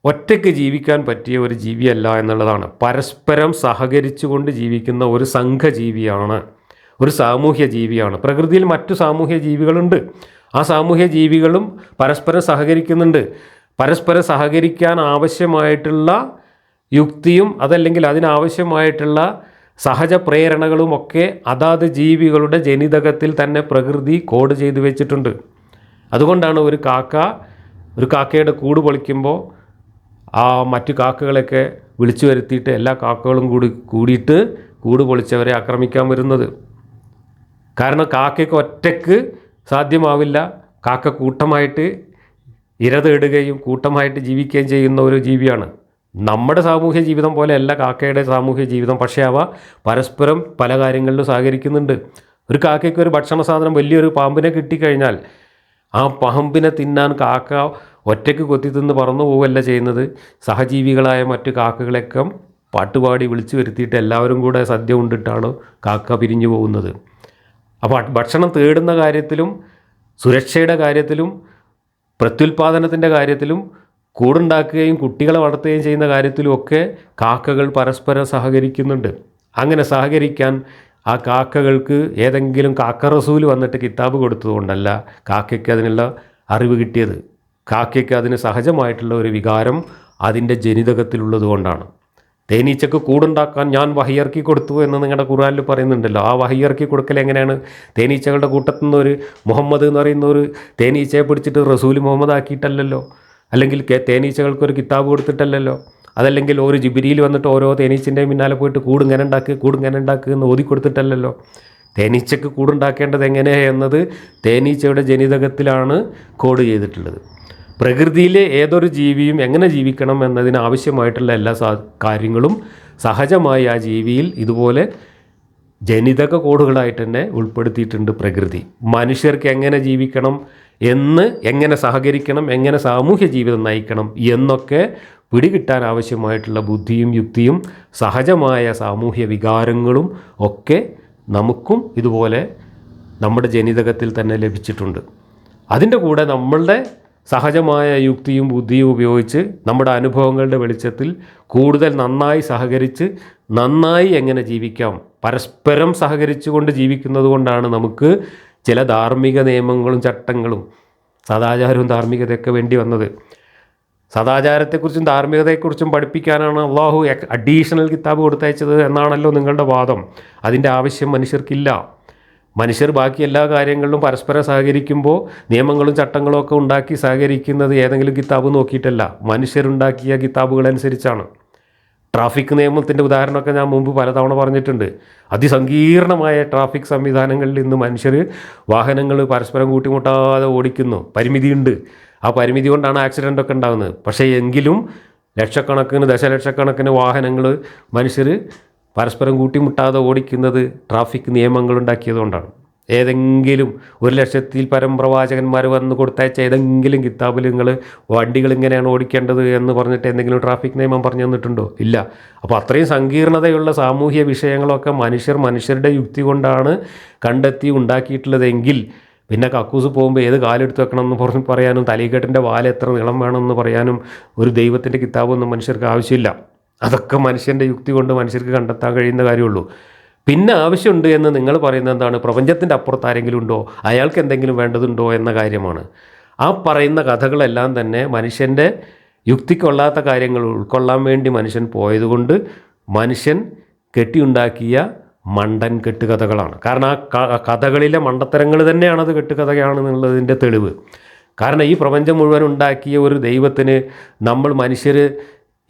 ഒറ്റയ്ക്ക് ജീവിക്കാൻ പറ്റിയ ഒരു ജീവിയല്ല എന്നുള്ളതാണ്. പരസ്പരം സഹകരിച്ചുകൊണ്ട് ജീവിക്കുന്ന ഒരു സംഘജീവിയാണ് ഒരു സാമൂഹ്യ ജീവിയാണ്. പ്രകൃതിയിൽ മറ്റു സാമൂഹ്യ ജീവികളുണ്ട്. ആ സാമൂഹ്യ ജീവികളും പരസ്പരം സഹകരിക്കുന്നുണ്ട്. പരസ്പരം സഹകരിക്കാൻ ആവശ്യമായിട്ടുള്ള യുക്തിയും അതല്ലെങ്കിൽ അതിനാവശ്യമായിട്ടുള്ള സഹജ പ്രേരണകളും ഒക്കെ അതാത് ജീവികളുടെ ജനിതകത്തിൽ തന്നെ പ്രകൃതി കോഡ് ചെയ്തു വെച്ചിട്ടുണ്ട്. അതുകൊണ്ടാണ് ഒരു കാക്ക ഒരു കാക്കയുടെ കൂട് പൊളിക്കുമ്പോൾ ആ മറ്റു കാക്കകളെയൊക്കെ വിളിച്ചു വരുത്തിയിട്ട് എല്ലാ കാക്കകളും കൂടി കൂടിയിട്ട് കൂട് പൊളിച്ചവരെ ആക്രമിക്കാൻ വരുന്നത്. കാരണം കാക്കയ്ക്ക് ഒറ്റയ്ക്ക് സാധ്യമാവില്ല. കാക്ക കൂട്ടമായിട്ട് ഇര തേടുകയും കൂട്ടമായിട്ട് ജീവിക്കുകയും ചെയ്യുന്ന ഒരു ജീവിയാണ്. നമ്മുടെ സാമൂഹ്യ ജീവിതം പോലെയല്ല കാക്കയുടെ സാമൂഹ്യ ജീവിതം. പക്ഷേ അവ പരസ്പരം പല കാര്യങ്ങളിലും സഹകരിക്കുന്നുണ്ട്. ഒരു കാക്കയ്ക്ക് ഒരു ഭക്ഷണ സാധനം വലിയൊരു പാമ്പിനെ കിട്ടിക്കഴിഞ്ഞാൽ ആ പാമ്പിനെ തിന്നാൻ കാക്ക ഒറ്റയ്ക്ക് കൊത്തി തിന്ന് പറന്നു പോവുകയല്ല ചെയ്യുന്നത്. സഹജീവികളായ മറ്റു കാക്കകളെയൊക്കെ പാട്ടുപാടി വിളിച്ചു വരുത്തിയിട്ട് എല്ലാവരും കൂടെ സദ്യ ഉണ്ടിട്ടാണ് കാക്ക പിരിഞ്ഞു പോകുന്നത്. അപ്പോൾ ഭക്ഷണം തേടുന്ന കാര്യത്തിലും സുരക്ഷയുടെ കാര്യത്തിലും പ്രത്യുൽപാദനത്തിന്റെ കാര്യത്തിലും കൂടുണ്ടാക്കുകയും കുട്ടികളെ വളർത്തുകയും ചെയ്യുന്ന കാര്യത്തിലുമൊക്കെ കാക്കകൾ പരസ്പരം സഹകരിക്കുന്നുണ്ട്. അങ്ങനെ സഹകരിക്കാൻ ആ കാക്കകൾക്ക് ഏതെങ്കിലും കാക്ക റസൂൽ വന്നിട്ട് കിതാബ് കൊടുത്തതുകൊണ്ടല്ല കാക്കയ്ക്ക് അതിനുള്ള അറിവ് കിട്ടിയത്. കാക്കയ്ക്ക് അതിന് സഹജമായിട്ടുള്ള ഒരു വികാരം അതിന്റെ ജനിതകത്തിലുള്ളത് കൊണ്ടാണ്. തേനീച്ചക്ക് കൂടുണ്ടാക്കാൻ ഞാൻ വഹിയിറക്കി കൊടുത്തു എന്ന് നിങ്ങളുടെ ഖുറാനിൽ പറയുന്നുണ്ടല്ലോ. ആ വഹിയിറക്കി കൊടുക്കൽ എങ്ങനെയാണ്? തേനീച്ചകളുടെ കൂട്ടത്തിൽ നിന്ന് ഒരു മുഹമ്മദ് എന്ന് പറയുന്ന ഒരു തേനീച്ചയെ പിടിച്ചിട്ട് റസൂൽ മുഹമ്മദ് ആക്കിയിട്ടല്ലല്ലോ? അല്ലെങ്കിൽ തേനീച്ചകൾക്ക് ഒരു കിതാബ് കൊടുത്തിട്ടല്ലല്ലോ? അതല്ലെങ്കിൽ ഒരു ജിബിരിയിൽ വന്നിട്ട് ഓരോ തേനീച്ചന്റെയും പിന്നാലെ പോയിട്ട് കൂടുങ്ങനെ ഉണ്ടാക്കുക കൂടുങ്ങനെ ഉണ്ടാക്കുക എന്ന് ഓതി കൊടുത്തിട്ടല്ലല്ലോ? തേനീച്ചക്ക് കൂടുണ്ടാക്കേണ്ടത് എങ്ങനെ എന്നത് തേനീച്ചയുടെ ജനിതകത്തിലാണ് കോഡ് ചെയ്തിട്ടുള്ളത്. പ്രകൃതിയിലെ ഏതൊരു ജീവിയും എങ്ങനെ ജീവിക്കണം എന്നതിന് ആവശ്യമായിട്ടുള്ള എല്ലാ കാര്യങ്ങളും സഹജമായി ആ ജീവിയിൽ ഇതുപോലെ ജനിതക കോഡുകളായിട്ട് തന്നെ ഉൾപ്പെടുത്തിയിട്ടുണ്ട് പ്രകൃതി. മനുഷ്യർക്ക് എങ്ങനെ ജീവിക്കണം എന്ന് എങ്ങനെ സഹകരിക്കണം എങ്ങനെ സാമൂഹ്യ ജീവിതം നയിക്കണം എന്നൊക്കെ പിടികിട്ടാൻ ആവശ്യമായിട്ടുള്ള ബുദ്ധിയും യുക്തിയും സഹജമായ സാമൂഹ്യ വികാരങ്ങളും ഒക്കെ നമുക്കും ഇതുപോലെ നമ്മുടെ ജനിതകത്തിൽ തന്നെ ലഭിച്ചിട്ടുണ്ട്. അതിന്റെ കൂടെ നമ്മളുടെ സഹജമായ യുക്തിയും ബുദ്ധിയും ഉപയോഗിച്ച് നമ്മുടെ അനുഭവങ്ങളുടെ വെളിച്ചത്തിൽ കൂടുതൽ നന്നായി സഹകരിച്ച് നന്നായി എങ്ങനെ ജീവിക്കാം പരസ്പരം സഹകരിച്ചുകൊണ്ട് ജീവിക്കുന്നത് കൊണ്ടാണ് നമുക്ക് ചില ധാർമ്മിക നിയമങ്ങളും ചട്ടങ്ങളും സദാചാരവും ധാർമ്മികതയൊക്കെ വേണ്ടി വന്നത്. സദാചാരത്തെക്കുറിച്ചും ധാർമ്മികതയെക്കുറിച്ചും പഠിപ്പിക്കാനാണ് അള്ളാഹു അഡീഷണൽ കിതാബ് കൊടുത്തയച്ചത് എന്നാണല്ലോ നിങ്ങളുടെ വാദം. അതിന്റെ ആവശ്യം മനുഷ്യർക്കില്ല. മനുഷ്യർ ബാക്കി എല്ലാ കാര്യങ്ങളിലും പരസ്പരം സഹകരിക്കുമ്പോൾ നിയമങ്ങളും ചട്ടങ്ങളും ഒക്കെ ഉണ്ടാക്കി സഹകരിക്കുന്നത് ഏതെങ്കിലും കിതാബ് നോക്കിയിട്ടല്ല. മനുഷ്യരുണ്ടാക്കിയ കിതാബുകളനുസരിച്ചാണ്. ട്രാഫിക് നിയമത്തിന്റെ ഉദാഹരണമൊക്കെ ഞാൻ മുമ്പ് പലതവണ പറഞ്ഞിട്ടുണ്ട്. അതിസങ്കീർണമായ ട്രാഫിക് സംവിധാനങ്ങളിൽ ഇന്ന് മനുഷ്യർ വാഹനങ്ങൾ പരസ്പരം കൂട്ടിമുട്ടാതെ ഓടിക്കുന്നു. പരിമിതിയുണ്ട്. ആ പരിമിതി കൊണ്ടാണ് ആക്സിഡന്റ് ഒക്കെ ഉണ്ടാകുന്നത്. പക്ഷേ എങ്കിലും ലക്ഷക്കണക്കിന് ദശലക്ഷക്കണക്കിന് വാഹനങ്ങൾ മനുഷ്യർ പരസ്പരം കൂട്ടിമുട്ടാതെ ഓടിക്കുന്നത് ട്രാഫിക് നിയമങ്ങൾ ഉണ്ടാക്കിയതുകൊണ്ടാണ്. ഏതെങ്കിലും ഒരു ലക്ഷത്തിൽ പരം പ്രവാചകന്മാർ വന്ന് കൊടുത്തയച്ച ഏതെങ്കിലും കിതാബിൽ നിങ്ങൾ വണ്ടികൾ ഇങ്ങനെയാണ് ഓടിക്കേണ്ടത് എന്ന് പറഞ്ഞിട്ട് എന്തെങ്കിലും ട്രാഫിക് നിയമം പറഞ്ഞു തന്നിട്ടുണ്ടോ? ഇല്ല. അപ്പോൾ അത്രയും സങ്കീർണതയുള്ള സാമൂഹ്യ വിഷയങ്ങളൊക്കെ മനുഷ്യർ മനുഷ്യരുടെ യുക്തി കൊണ്ടാണ് കണ്ടെത്തി ഉണ്ടാക്കിയിട്ടുള്ളതെങ്കിൽ പിന്നെ കക്കൂസ് പോകുമ്പോൾ ഏത് കാലെടുത്ത് വെക്കണം എന്ന് പറഞ്ഞ് പറയാനും തലീക്കെട്ടിന്റെ വാല എത്ര നീളം വേണമെന്ന് പറയാനും ഒരു ദൈവത്തിന്റെ കിതാബൊന്നും മനുഷ്യർക്ക് ആവശ്യമില്ല. അതൊക്കെ മനുഷ്യന്റെ യുക്തി കൊണ്ട് മനുഷ്യർക്ക് കണ്ടെത്താൻ കഴിയുന്ന കാര്യമുള്ളൂ. പിന്നെ ആവശ്യമുണ്ട് എന്ന് നിങ്ങൾ പറയുന്നത് എന്താണ്? പ്രപഞ്ചത്തിന്റെ അപ്പുറത്ത് ആരെങ്കിലും ഉണ്ടോ? അയാൾക്ക് എന്തെങ്കിലും വേണ്ടതുണ്ടോ എന്ന കാര്യമാണ്. ആ പറയുന്ന കഥകളെല്ലാം തന്നെ മനുഷ്യന്റെ യുക്തിക്കൊള്ളാത്ത കാര്യങ്ങൾ ഉൾക്കൊള്ളാൻ വേണ്ടി മനുഷ്യൻ പോയതുകൊണ്ട് മനുഷ്യൻ കെട്ടിയുണ്ടാക്കിയ മണ്ടൻ കെട്ടുകഥകളാണ്. കാരണം ആ കഥകളിലെ മണ്ടത്തരങ്ങൾ തന്നെയാണത് കെട്ടുകഥയാണെന്നുള്ളതിന്റെ തെളിവ്. കാരണം ഈ പ്രപഞ്ചം മുഴുവൻ ഉണ്ടാക്കിയ ഒരു ദൈവത്തിന് നമ്മൾ മനുഷ്യർ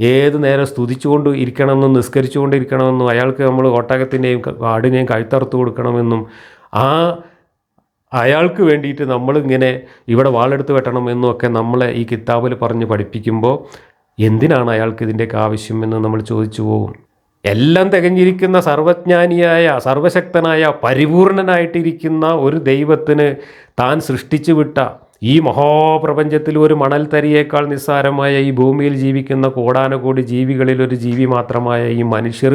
ഏത് നേരം സ്തുതിച്ചുകൊണ്ട് ഇരിക്കണമെന്നും നിസ്കരിച്ചുകൊണ്ട് ഇരിക്കണമെന്നും അയാൾക്ക് നമ്മൾ ഒട്ടകത്തിന്റെയും ആടിനെയും കഴുത്തറുത്ത് കൊടുക്കണമെന്നും ആ അയാൾക്ക് വേണ്ടിയിട്ട് നമ്മളിങ്ങനെ ഇവിടെ വാളെടുത്ത് വെട്ടണം ഒക്കെ നമ്മളെ ഈ കിതാബിൽ പറഞ്ഞ് പഠിപ്പിക്കുമ്പോൾ എന്തിനാണ് അയാൾക്ക് ഇതിന്റെയൊക്കെ ആവശ്യമെന്ന് നമ്മൾ ചോദിച്ചു പോകും? എല്ലാം തികഞ്ഞിരിക്കുന്ന സർവജ്ഞാനിയായ സർവശക്തനായ പരിപൂർണനായിട്ടിരിക്കുന്ന ഒരു ദൈവത്തിന് താൻ സൃഷ്ടിച്ചു വിട്ട ഈ മഹാപ്രപഞ്ചത്തിൽ ഒരു മണൽത്തരിയേക്കാൾ നിസ്സാരമായ ഈ ഭൂമിയിൽ ജീവിക്കുന്ന കോടാനുകോടി ജീവികളിൽ ഒരു ജീവി മാത്രമായ ഈ മനുഷ്യർ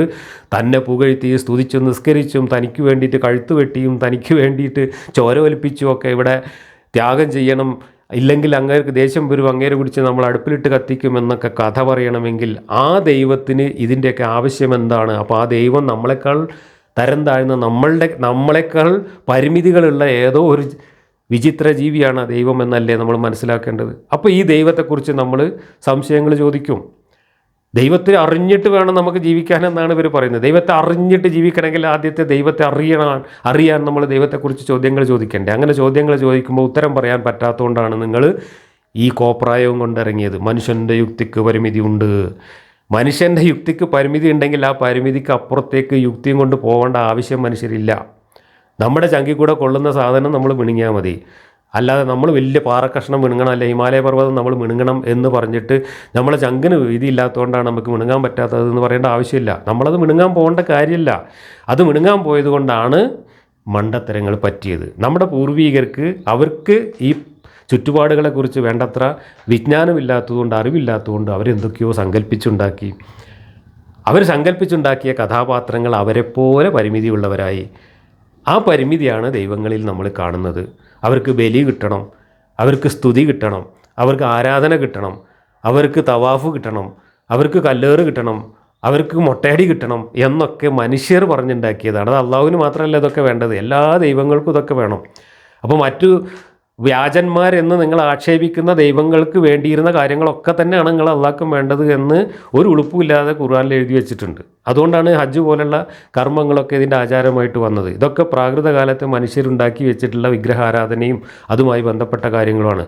തന്നെ പുകഴ്ത്തി സ്തുതിച്ചും നിസ്കരിച്ചും തനിക്ക് വേണ്ടിയിട്ട് കഴുത്തു വെട്ടിയും തനിക്ക് വേണ്ടിയിട്ട് ചോര ഒലിപ്പിച്ചും ഒക്കെ ഇവിടെ ത്യാഗം ചെയ്യണം. ഇല്ലെങ്കിൽ അങ്ങേർക്ക് ദേശം വരും അങ്ങേരെ കുടിച്ച് നമ്മൾ അടുപ്പിലിട്ട് കത്തിക്കുമെന്നൊക്കെ കഥ പറയണമെങ്കിൽ ആ ദൈവത്തിന് ഇതിന്റെയൊക്കെ ആവശ്യം എന്താണ്? അപ്പോൾ ആ ദൈവം നമ്മളെക്കാൾ തരം താഴ്ന്ന നമ്മളുടെ നമ്മളെക്കാൾ പരിമിതികളുള്ള ഏതോ ഒരു വിചിത്ര ജീവിയാണ് ദൈവം എന്നല്ലേ നമ്മൾ മനസ്സിലാക്കേണ്ടത്. അപ്പോൾ ഈ ദൈവത്തെക്കുറിച്ച് നമ്മൾ സംശയങ്ങൾ ചോദിക്കും. ദൈവത്തെ അറിഞ്ഞിട്ട് വേണം നമുക്ക് ജീവിക്കാൻ എന്നാണ് ഇവർ പറയുന്നത്. ദൈവത്തെ അറിഞ്ഞിട്ട് ജീവിക്കണമെങ്കിൽ ആദ്യത്തെ ദൈവത്തെ അറിയണം അറിയാൻ നമ്മൾ ദൈവത്തെക്കുറിച്ച് ചോദ്യങ്ങൾ ചോദിക്കണ്ടേ. അങ്ങനെ ചോദ്യങ്ങൾ ചോദിക്കുമ്പോൾ ഉത്തരം പറയാൻ പറ്റാത്തതുകൊണ്ടാണ് നിങ്ങൾ ഈ കോപ്രായവും കൊണ്ടിറങ്ങിയത്. മനുഷ്യന്റെ യുക്തിക്ക് പരിമിതി ഉണ്ട്. മനുഷ്യന്റെ യുക്തിക്ക് പരിമിതി ഉണ്ടെങ്കിൽ ആ പരിമിതിക്ക് അപ്പുറത്തേക്ക് യുക്തിയും കൊണ്ട് പോകേണ്ട ആവശ്യം മനുഷ്യരില്ല. നമ്മുടെ ചങ്കിൽ കൂടെ കൊള്ളുന്ന സാധനം നമ്മൾ മിണുങ്ങിയാൽ മതി. അല്ലാതെ നമ്മൾ വലിയ പാറക്കഷ്ണം മിണുങ്ങണം അല്ലെ ഹിമാലയ പർവതം നമ്മൾ മിണുങ്ങണം എന്ന് പറഞ്ഞിട്ട് നമ്മളെ ചങ്കിന് വീതിയില്ലാത്തതുകൊണ്ടാണ് നമുക്ക് മിണുങ്ങാൻ പറ്റാത്തത് എന്ന് പറയേണ്ട ആവശ്യമില്ല. നമ്മളത് മിണുങ്ങാൻ പോകേണ്ട കാര്യമില്ല. അത് മിണുങ്ങാൻ പോയതുകൊണ്ടാണ് മണ്ടത്തരങ്ങൾ പറ്റിയത്. നമ്മുടെ പൂർവീകർക്ക് അവർക്ക് ഈ ചുറ്റുപാടുകളെക്കുറിച്ച് വേണ്ടത്ര വിജ്ഞാനമില്ലാത്തതുകൊണ്ട് അറിവില്ലാത്തതുകൊണ്ട് അവരെന്തൊക്കെയോ സങ്കല്പിച്ചുണ്ടാക്കി അവർ സങ്കല്പിച്ചുണ്ടാക്കിയ കഥാപാത്രങ്ങൾ അവരെപ്പോലെ പരിമിതിയുള്ളവരായി. ആ പരിമിതിയാണ് ദൈവങ്ങളിൽ നമ്മൾ കാണുന്നത്. അവർക്ക് ബലി കിട്ടണം അവർക്ക് സ്തുതി കിട്ടണം അവർക്ക് ആരാധന കിട്ടണം അവർക്ക് തവാഫ് കിട്ടണം അവർക്ക് കല്ലേറ് കിട്ടണം അവർക്ക് മൊട്ടയടി കിട്ടണം എന്നൊക്കെ മനുഷ്യർ പറഞ്ഞുണ്ടാക്കിയതാണ്. അത് അള്ളാഹുവിന് മാത്രമല്ല ഇതൊക്കെ വേണ്ടത്. എല്ലാ ദൈവങ്ങൾക്കും ഇതൊക്കെ വേണം. അപ്പോൾ മറ്റു വ്യാജന്മാരെന്ന് നിങ്ങൾ ആക്ഷേപിക്കുന്ന ദൈവങ്ങൾക്ക് വേണ്ടിയിരുന്ന കാര്യങ്ങളൊക്കെ തന്നെയാണ് നിങ്ങൾ അള്ളാഹ്ക്കും വേണ്ടത് എന്ന് ഒരു ഉളുപ്പുമില്ലാതെ ഖുർആാനിൽ എഴുതി വെച്ചിട്ടുണ്ട്. അതുകൊണ്ടാണ് ഹജ്ജ് പോലുള്ള കർമ്മങ്ങളൊക്കെ ഇതിന്റെ ആചാരമായിട്ട് വന്നത്. ഇതൊക്കെ പ്രാകൃത കാലത്ത് മനുഷ്യരുണ്ടാക്കി വെച്ചിട്ടുള്ള വിഗ്രഹാരാധനയും അതുമായി ബന്ധപ്പെട്ട കാര്യങ്ങളുമാണ്.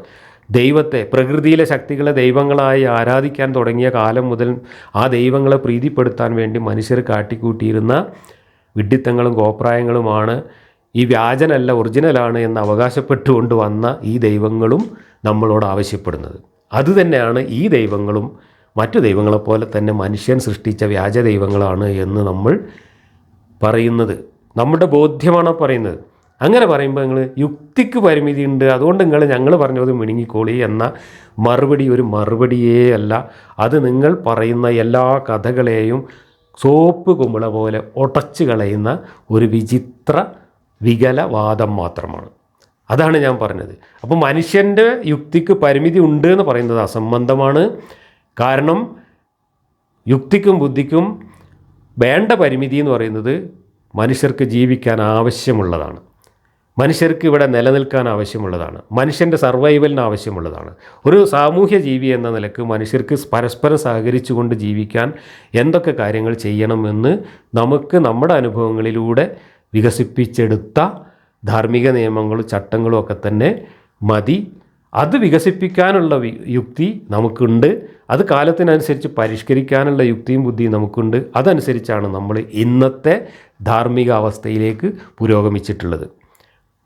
ദൈവത്തെ പ്രകൃതിയിലെ ശക്തികളെ ദൈവങ്ങളായി ആരാധിക്കാൻ തുടങ്ങിയ കാലം മുതൽ ആ ദൈവങ്ങളെ പ്രീതിപ്പെടുത്താൻ വേണ്ടി മനുഷ്യർ കാട്ടിക്കൂട്ടിയിരുന്ന വിഡ്ഢിത്തങ്ങളും കോപ്രായങ്ങളുമാണ് ഈ വ്യാജനല്ല ഒറിജിനലാണ് എന്ന് അവകാശപ്പെട്ടുകൊണ്ട് വന്ന ഈ ദൈവങ്ങളും നമ്മളോട് ആവശ്യപ്പെടുന്നത്. അതുതന്നെയാണ് ഈ ദൈവങ്ങളും മറ്റു ദൈവങ്ങളെപ്പോലെ തന്നെ മനുഷ്യൻ സൃഷ്ടിച്ച വ്യാജ ദൈവങ്ങളാണ് എന്ന് നമ്മൾ പറയുന്നത്. നമ്മുടെ ബോധ്യമാണ് പറയുന്നത്? അങ്ങനെ പറയുമ്പോൾ നിങ്ങൾ യുക്തിക്ക് പരിമിതി ഉണ്ട്. അതുകൊണ്ട് നിങ്ങൾ ഞങ്ങൾ പറഞ്ഞത് മിണുങ്ങിക്കോളി എന്ന മറുപടി ഒരു മറുപടിയേ അല്ല. അത് നിങ്ങൾ പറയുന്ന എല്ലാ കഥകളെയും സോപ്പ് കുമ്പിള പോലെ ഉടച്ചു കളയുന്ന ഒരു വിചിത്ര വികലവാദം മാത്രമാണ്. അതാണ് ഞാൻ പറഞ്ഞത്. അപ്പോൾ മനുഷ്യന്റെ യുക്തിക്ക് പരിമിതി ഉണ്ട് എന്ന് പറയുന്നത് അസംബന്ധമാണ്. കാരണം യുക്തിക്കും ബുദ്ധിക്കും വേണ്ട പരിമിതി എന്ന് പറയുന്നത് മനുഷ്യർക്ക് ജീവിക്കാൻ ആവശ്യമുള്ളതാണ്. മനുഷ്യർക്ക് ഇവിടെ നിലനിൽക്കാൻ ആവശ്യമുള്ളതാണ്. മനുഷ്യന്റെ സർവൈവലിന് ആവശ്യമുള്ളതാണ്. ഒരു സാമൂഹ്യ ജീവി എന്ന നിലയ്ക്ക് മനുഷ്യർക്ക് പരസ്പരം സഹകരിച്ചുകൊണ്ട് ജീവിക്കാൻ എന്തൊക്കെ കാര്യങ്ങൾ ചെയ്യണമെന്ന് നമുക്ക് നമ്മുടെ അനുഭവങ്ങളിലൂടെ വികസിപ്പിച്ചെടുത്ത ധാർമ്മിക നിയമങ്ങളും ചട്ടങ്ങളും ഒക്കെ തന്നെ മതി. അത് വികസിപ്പിക്കാനുള്ള യുക്തി നമുക്കുണ്ട്. അത് കാലത്തിനനുസരിച്ച് പരിഷ്കരിക്കാനുള്ള യുക്തിയും ബുദ്ധിയും നമുക്കുണ്ട്. അതനുസരിച്ചാണ് നമ്മൾ ഇന്നത്തെ ധാർമ്മിക അവസ്ഥയിലേക്ക് പുരോഗമിച്ചിട്ടുള്ളത്.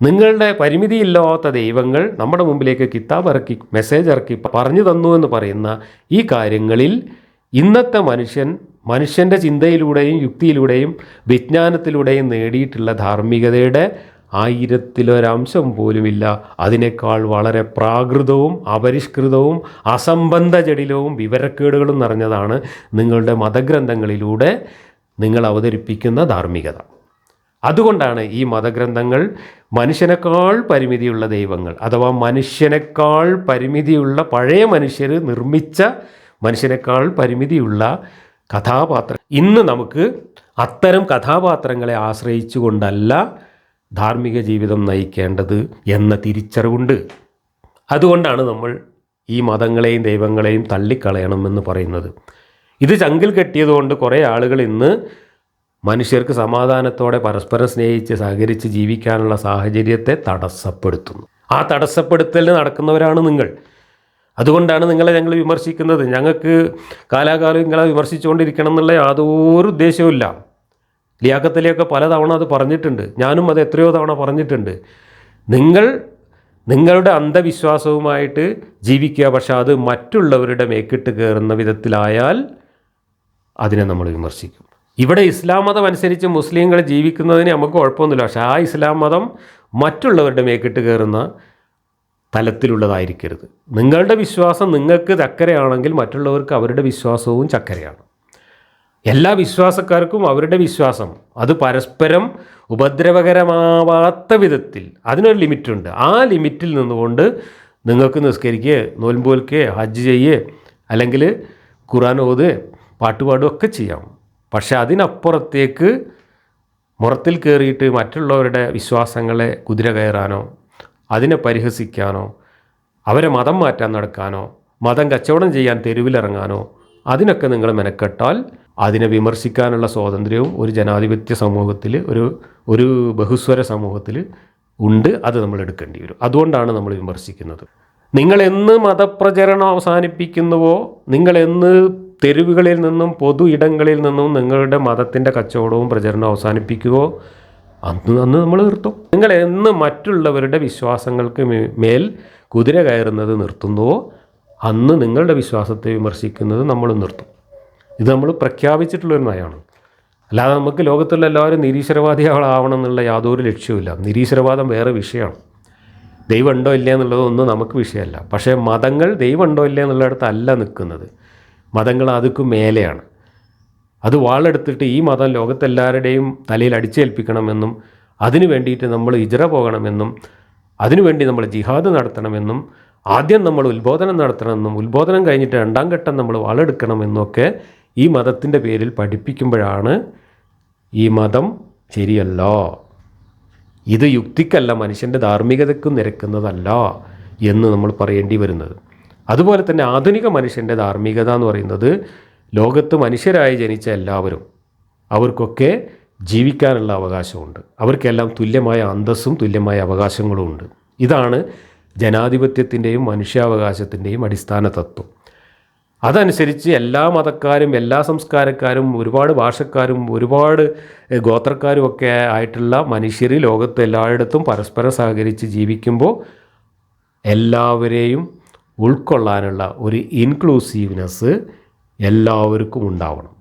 നിങ്ങളുടെ പരിമിതിയില്ലാത്ത ദൈവങ്ങൾ നമ്മുടെ മുമ്പിലേക്ക് കിതാബ് ഇറക്കി മെസ്സേജ് ഇറക്കി പറഞ്ഞു തന്നു എന്ന് പറയുന്ന ഈ കാര്യങ്ങളിൽ ഇന്നത്തെ മനുഷ്യൻ മനുഷ്യന്റെ ചിന്തയിലൂടെയും യുക്തിയിലൂടെയും വിജ്ഞാനത്തിലൂടെയും നേടിയിട്ടുള്ള ധാർമ്മികതയുടെ ആയിരത്തിലൊരംശം പോലുമില്ല. അതിനേക്കാൾ വളരെ പ്രാകൃതവും അപരിഷ്കൃതവും അസംബന്ധ ജടിലവും വിവരക്കേടുകളും നിറഞ്ഞതാണ് നിങ്ങളുടെ മതഗ്രന്ഥങ്ങളിലൂടെ നിങ്ങൾ അവതരിപ്പിക്കുന്ന ധാർമ്മികത. അതുകൊണ്ടാണ് ഈ മതഗ്രന്ഥങ്ങൾ മനുഷ്യനേക്കാൾ പരിമിതിയുള്ള ദൈവങ്ങൾ അഥവാ മനുഷ്യനേക്കാൾ പരിമിതിയുള്ള പഴയ മനുഷ്യർ നിർമ്മിച്ച മനുഷ്യനേക്കാൾ പരിമിതിയുള്ള കഥാപാത്രം. ഇന്ന് നമുക്ക് അത്തരം കഥാപാത്രങ്ങളെ ആശ്രയിച്ചുകൊണ്ടല്ല ധാർമ്മിക ജീവിതം നയിക്കേണ്ടത് എന്ന തിരിച്ചറിവുണ്ട്. അതുകൊണ്ടാണ് നമ്മൾ ഈ മതങ്ങളെയും ദൈവങ്ങളെയും തള്ളിക്കളയണമെന്ന് പറയുന്നത്. ഇത് ചങ്കിൽ കെട്ടിയതുകൊണ്ട് കുറേ ആളുകൾ ഇന്ന് മനുഷ്യർക്ക് സമാധാനത്തോടെ പരസ്പരം സ്നേഹിച്ച് സഹകരിച്ച് ജീവിക്കാനുള്ള സാഹചര്യത്തെ തടസ്സപ്പെടുത്തുന്നു. ആ തടസ്സപ്പെടുത്തലിന് നടക്കുന്നവരാണ് നിങ്ങൾ. അതുകൊണ്ടാണ് നിങ്ങളെ ഞങ്ങൾ വിമർശിക്കുന്നത്. ഞങ്ങൾക്ക് കാലാകാലം നിങ്ങളെ വിമർശിച്ചുകൊണ്ടിരിക്കണം എന്നുള്ള യാതൊരു ഉദ്ദേശവുമില്ല ലിയാക്കത്തിലെയൊക്കെ പലതവണ അത് പറഞ്ഞിട്ടുണ്ട്. ഞാനും അത് എത്രയോ തവണ പറഞ്ഞിട്ടുണ്ട്. നിങ്ങൾ നിങ്ങളുടെ അന്ധവിശ്വാസവുമായിട്ട് ജീവിക്കുക. പക്ഷെ അത് മറ്റുള്ളവരുടെ മേക്കിട്ട് കയറുന്ന വിധത്തിലായാൽ അതിനെ നമ്മൾ വിമർശിക്കും. ഇവിടെ ഇസ്ലാം മതം അനുസരിച്ച് മുസ്ലിങ്ങൾ ജീവിക്കുന്നതിന് നമുക്ക് കുഴപ്പമൊന്നുമില്ല. പക്ഷേ ആ ഇസ്ലാം മതം മറ്റുള്ളവരുടെ മേക്കിട്ട് കയറുന്ന തലത്തിലുള്ളതായിരിക്കരുത്. നിങ്ങളുടെ വിശ്വാസം നിങ്ങൾക്ക് ചക്കരയാണെങ്കിൽ മറ്റുള്ളവർക്ക് അവരുടെ വിശ്വാസവും ചക്കരയാണ്. എല്ലാ വിശ്വാസക്കാർക്കും അവരുടെ വിശ്വാസം അത് പരസ്പരം ഉപദ്രവകരമാവാത്ത വിധത്തിൽ അതിനൊരു ലിമിറ്റുണ്ട്. ആ ലിമിറ്റിൽ നിന്നുകൊണ്ട് നിങ്ങൾക്ക് നിസ്കരിക്കുക നോൽമ്പോൽക്കുക ഹജ്ജ് ചെയ്യേ അല്ലെങ്കിൽ ഖുറാൻ ഓത് പാട്ടുപാടും ഒക്കെ ചെയ്യാം. പക്ഷേ അതിനപ്പുറത്തേക്ക് മുറത്തിൽ കയറിയിട്ട് മറ്റുള്ളവരുടെ വിശ്വാസങ്ങളെ കുതിര കയറാനോ അതിനെ പരിഹസിക്കാനോ അവരെ മതം മാറ്റാൻ നടക്കാനോ മതം കച്ചവടം ചെയ്യാൻ തെരുവിലിറങ്ങാനോ അതിനൊക്കെ നിങ്ങൾ മെനക്കെട്ടാൽ അതിനെ വിമർശിക്കാനുള്ള സ്വാതന്ത്ര്യവും ഒരു ജനാധിപത്യ സമൂഹത്തിൽ ഒരു ഒരു ബഹുസ്വര സമൂഹത്തിൽ ഉണ്ട് അത് നമ്മൾ എടുക്കേണ്ടി വരും. അതുകൊണ്ടാണ് നമ്മൾ വിമർശിക്കുന്നത്. നിങ്ങൾ എന്ന് മതപ്രചരണം അവസാനിപ്പിക്കുന്നുവോ നിങ്ങൾ എന്ന് തെരുവുകളിൽ നിന്നും പൊതു ഇടങ്ങളിൽ നിന്നും നിങ്ങളുടെ മതത്തിന്റെ കച്ചവടവും പ്രചരണവും അവസാനിപ്പിക്കുവോ അന്ന് അന്ന് നമ്മൾ നിർത്തും. നിങ്ങൾ എന്ന് മറ്റുള്ളവരുടെ വിശ്വാസങ്ങൾക്ക് മേൽ കുതിര കയറുന്നത് നിർത്തുന്നുവോ? അന്ന് നിങ്ങളുടെ വിശ്വാസത്തെ വിമർശിക്കുന്നത് നമ്മൾ നിർത്തും. ഇത് നമ്മൾ പ്രഖ്യാപിച്ചിട്ടുള്ളൊരു നയമാണ്. അല്ലാതെ നമുക്ക് ലോകത്തുള്ള എല്ലാവരും നിരീശ്വരവാദികളാവണം എന്നുള്ള യാതൊരു ലക്ഷ്യവുമില്ല. നിരീശ്വരവാദം വേറെ വിഷയമാണ്. ദൈവം ഉണ്ടോ ഇല്ല എന്നുള്ളതൊന്നും നമുക്ക് വിഷയമല്ല. പക്ഷേ മതങ്ങൾ ദൈവം ഉണ്ടോ ഇല്ല എന്നുള്ളിടത്തല്ല നിൽക്കുന്നത്. മതങ്ങൾ അതുക്ക് മേലെയാണ്. അത് വാളെടുത്തിട്ട് ഈ മതം ലോകത്തെല്ലാവരുടെയും തലയിൽ അടിച്ചേൽപ്പിക്കണമെന്നും അതിനു വേണ്ടിയിട്ട് നമ്മൾ ഇജറ പോകണമെന്നും അതിനുവേണ്ടി നമ്മൾ ജിഹാദ് നടത്തണമെന്നും ആദ്യം നമ്മൾ ഉത്ബോധനം നടത്തണമെന്നും ഉത്ബോധനം കഴിഞ്ഞിട്ട് രണ്ടാം ഘട്ടം നമ്മൾ വാളെടുക്കണമെന്നൊക്കെ ഈ മതത്തിന്റെ പേരിൽ പഠിപ്പിക്കുമ്പോഴാണ് ഈ മതം ശരിയല്ല. ഇത് യുക്തിക്കല്ല മനുഷ്യന്റെ ധാർമ്മികതയ്ക്കും നിരക്കുന്നതല്ല എന്ന് നമ്മൾ പറയേണ്ടി വരുന്നത്. അതുപോലെ തന്നെ ആധുനിക മനുഷ്യന്റെ ധാർമ്മികത എന്ന് പറയുന്നത് ലോകത്ത് മനുഷ്യരായി ജനിച്ച എല്ലാവരും അവർക്കൊക്കെ ജീവിക്കാനുള്ള അവകാശമുണ്ട്. അവർക്കെല്ലാം തുല്യമായ അന്തസ്സും തുല്യമായ അവകാശങ്ങളും ഉണ്ട്. ഇതാണ് ജനാധിപത്യത്തിന്റെയും മനുഷ്യാവകാശത്തിന്റെയും അടിസ്ഥാന തത്വം. അതനുസരിച്ച് എല്ലാ മതക്കാരും എല്ലാ സംസ്കാരക്കാരും ഒരുപാട് ഭാഷക്കാരും ഒരുപാട് ഗോത്രക്കാരും ഒക്കെ ആയിട്ടുള്ള മനുഷ്യർ ലോകത്ത് എല്ലായിടത്തും പരസ്പരം സഹകരിച്ച് ജീവിക്കുമ്പോൾ എല്ലാവരെയും ഉൾക്കൊള്ളാനുള്ള ഒരു ഇൻക്ലൂസീവ്നെസ് എല്ലാവർക്കും ഉണ്ടാവണം.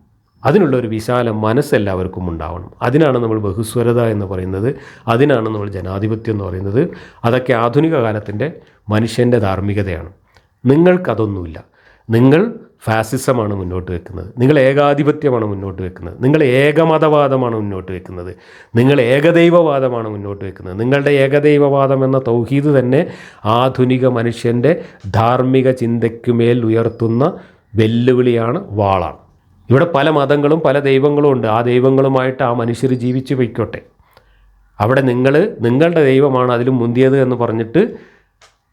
അതിനുള്ളൊരു വിശാല മനസ്സ് എല്ലാവർക്കും ഉണ്ടാവണം. അതിനാണ് നമ്മൾ ബഹുസ്വരത എന്ന് പറയുന്നത്. അതിനാണ് നമ്മൾ ജനാധിപത്യം എന്ന് പറയുന്നത്. അതൊക്കെ ആധുനിക കാലത്തിന്റെ മനുഷ്യന്റെ ധാർമ്മികതയാണ്. നിങ്ങൾക്കതൊന്നുമില്ല. നിങ്ങൾ ഫാസിസമാണ് മുന്നോട്ട് വെക്കുന്നത്. നിങ്ങൾ ഏകാധിപത്യമാണ് മുന്നോട്ട് വെക്കുന്നത്. നിങ്ങൾ ഏകമതവാദമാണ് മുന്നോട്ട് വെക്കുന്നത്. നിങ്ങൾ ഏകദൈവവാദമാണ് മുന്നോട്ട് വെക്കുന്നത്. നിങ്ങളുടെ ഏകദൈവവാദം എന്ന തൗഹീദ് തന്നെ ആധുനിക മനുഷ്യന്റെ ധാർമ്മിക ചിന്തയ്ക്കുമേൽ ഉയർത്തുന്ന വെല്ലുവിളിയാണ് വാളാണ്. ഇവിടെ പല മതങ്ങളും പല ദൈവങ്ങളും ഉണ്ട്. ആ ദൈവങ്ങളുമായിട്ട് ആ മനുഷ്യർ ജീവിച്ചു പൊയ്ക്കോട്ടെ. അവിടെ നിങ്ങൾ നിങ്ങളുടെ ദൈവമാണ് അതിലും മുന്തിയത് എന്ന് പറഞ്ഞിട്ട്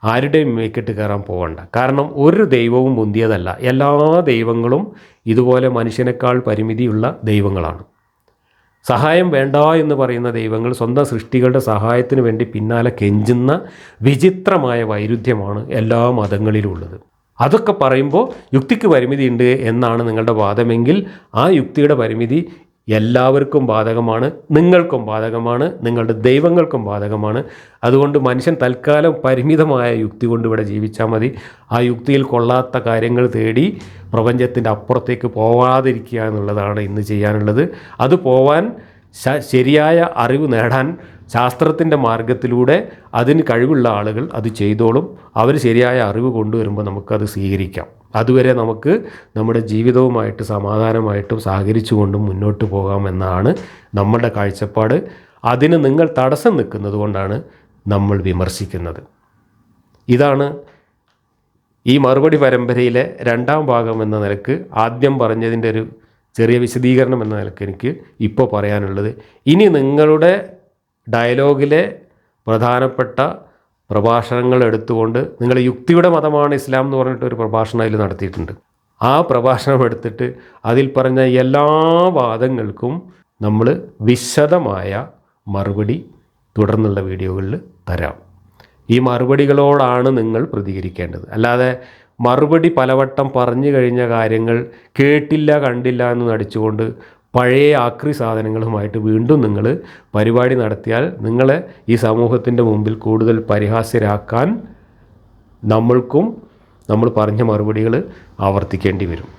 ആരുടെയും മേക്കിട്ട് കയറാൻ പോകണ്ട കാരണം ഒരു ദൈവവും മുന്തിയതല്ല. എല്ലാ ദൈവങ്ങളും ഇതുപോലെ മനുഷ്യനേക്കാൾ പരിമിതിയുള്ള ദൈവങ്ങളാണ്. സഹായം വേണ്ട എന്ന് പറയുന്ന ദൈവങ്ങൾ സ്വന്തം സൃഷ്ടികളുടെ സഹായത്തിന് വേണ്ടി പിന്നാലെ കെഞ്ചുന്ന വിചിത്രമായ വൈരുദ്ധ്യമാണ് എല്ലാ മതങ്ങളിലും ഉള്ളത് അതൊക്കെ പറയുമ്പോൾ യുക്തിക്ക് പരിമിതിയുണ്ട് എന്നാണ് നിങ്ങളുടെ വാദമെങ്കിൽ ആ യുക്തിയുടെ പരിമിതി എല്ലാവർക്കും ബാധകമാണ് നിങ്ങൾക്കും ബാധകമാണ് നിങ്ങളുടെ ദൈവങ്ങൾക്കും ബാധകമാണ്. അതുകൊണ്ട് മനുഷ്യൻ തൽക്കാലം പരിമിതമായ യുക്തി കൊണ്ട് ഇവിടെ ജീവിച്ചാൽ മതി. ആ യുക്തിയിൽ കൊള്ളാത്ത കാര്യങ്ങൾ തേടി പ്രപഞ്ചത്തിന്റെ അപ്പുറത്തേക്ക് പോവാതിരിക്കുക എന്നുള്ളതാണ് ഇന്ന് ചെയ്യാനുള്ളത്. അത് പോവാൻ ശരിയായ അറിവ് നേടാൻ ശാസ്ത്രത്തിന്റെ മാർഗത്തിലൂടെ അതിന് കഴിവുള്ള ആളുകൾ അത് ചെയ്തോളും. അവർ ശരിയായ അറിവ് കൊണ്ടുവരുമ്പോൾ നമുക്കത് സ്വീകരിക്കാം. അതുവരെ നമുക്ക് നമ്മുടെ ജീവിതവുമായിട്ട് സമാധാനമായിട്ടും സഹകരിച്ചുകൊണ്ടും മുന്നോട്ട് പോകാമെന്നാണ് നമ്മളുടെ കാഴ്ചപ്പാട്. അതിന് നിങ്ങൾ തടസ്സം നിൽക്കുന്നത് കൊണ്ടാണ് നമ്മൾ വിമർശിക്കുന്നത്. ഇതാണ് ഈ മറുപടി പരമ്പരയിലെ രണ്ടാം ഭാഗം എന്ന നിലയ്ക്ക് ആദ്യം പറഞ്ഞതിന്റെ ഒരു ചെറിയ വിശദീകരണം എന്ന നിലയ്ക്ക് എനിക്ക് ഇപ്പോൾ പറയാനുള്ളത്. ഇനി നിങ്ങളുടെ ഡയലോഗിലെ പ്രധാനപ്പെട്ട പ്രഭാഷണങ്ങൾ എടുത്തുകൊണ്ട് നിങ്ങൾ യുക്തിയുടെ മതമാണ് ഇസ്ലാം എന്ന് പറഞ്ഞിട്ട് ഒരു പ്രഭാഷണം അതിൽ നടത്തിയിട്ടുണ്ട്. ആ പ്രഭാഷണം എടുത്തിട്ട് അതിൽ പറഞ്ഞ എല്ലാ വാദങ്ങൾക്കും നമ്മൾ വിശദമായ മറുപടി തുടർന്നുള്ള വീഡിയോകളിൽ തരാം. ഈ മറുപടികളോടാണ് നിങ്ങൾ പ്രതികരിക്കേണ്ടത്. അല്ലാതെ മറുപടി പലവട്ടം പറഞ്ഞു കഴിഞ്ഞ കാര്യങ്ങൾ കേട്ടില്ല കണ്ടില്ല എന്ന് നടിച്ചുകൊണ്ട് പഴയ ആക്രി സാധനങ്ങളുമായിട്ട് വീണ്ടും നിങ്ങൾ പരിപാടി നടത്തിയാൽ നിങ്ങളെ ഈ സമൂഹത്തിന്റെ മുമ്പിൽ കൂടുതൽ പരിഹാസ്യരാക്കാൻ നമ്മൾക്കും നമ്മൾ പറഞ്ഞ മറുപടികൾ ആവർത്തിക്കേണ്ടി വരും.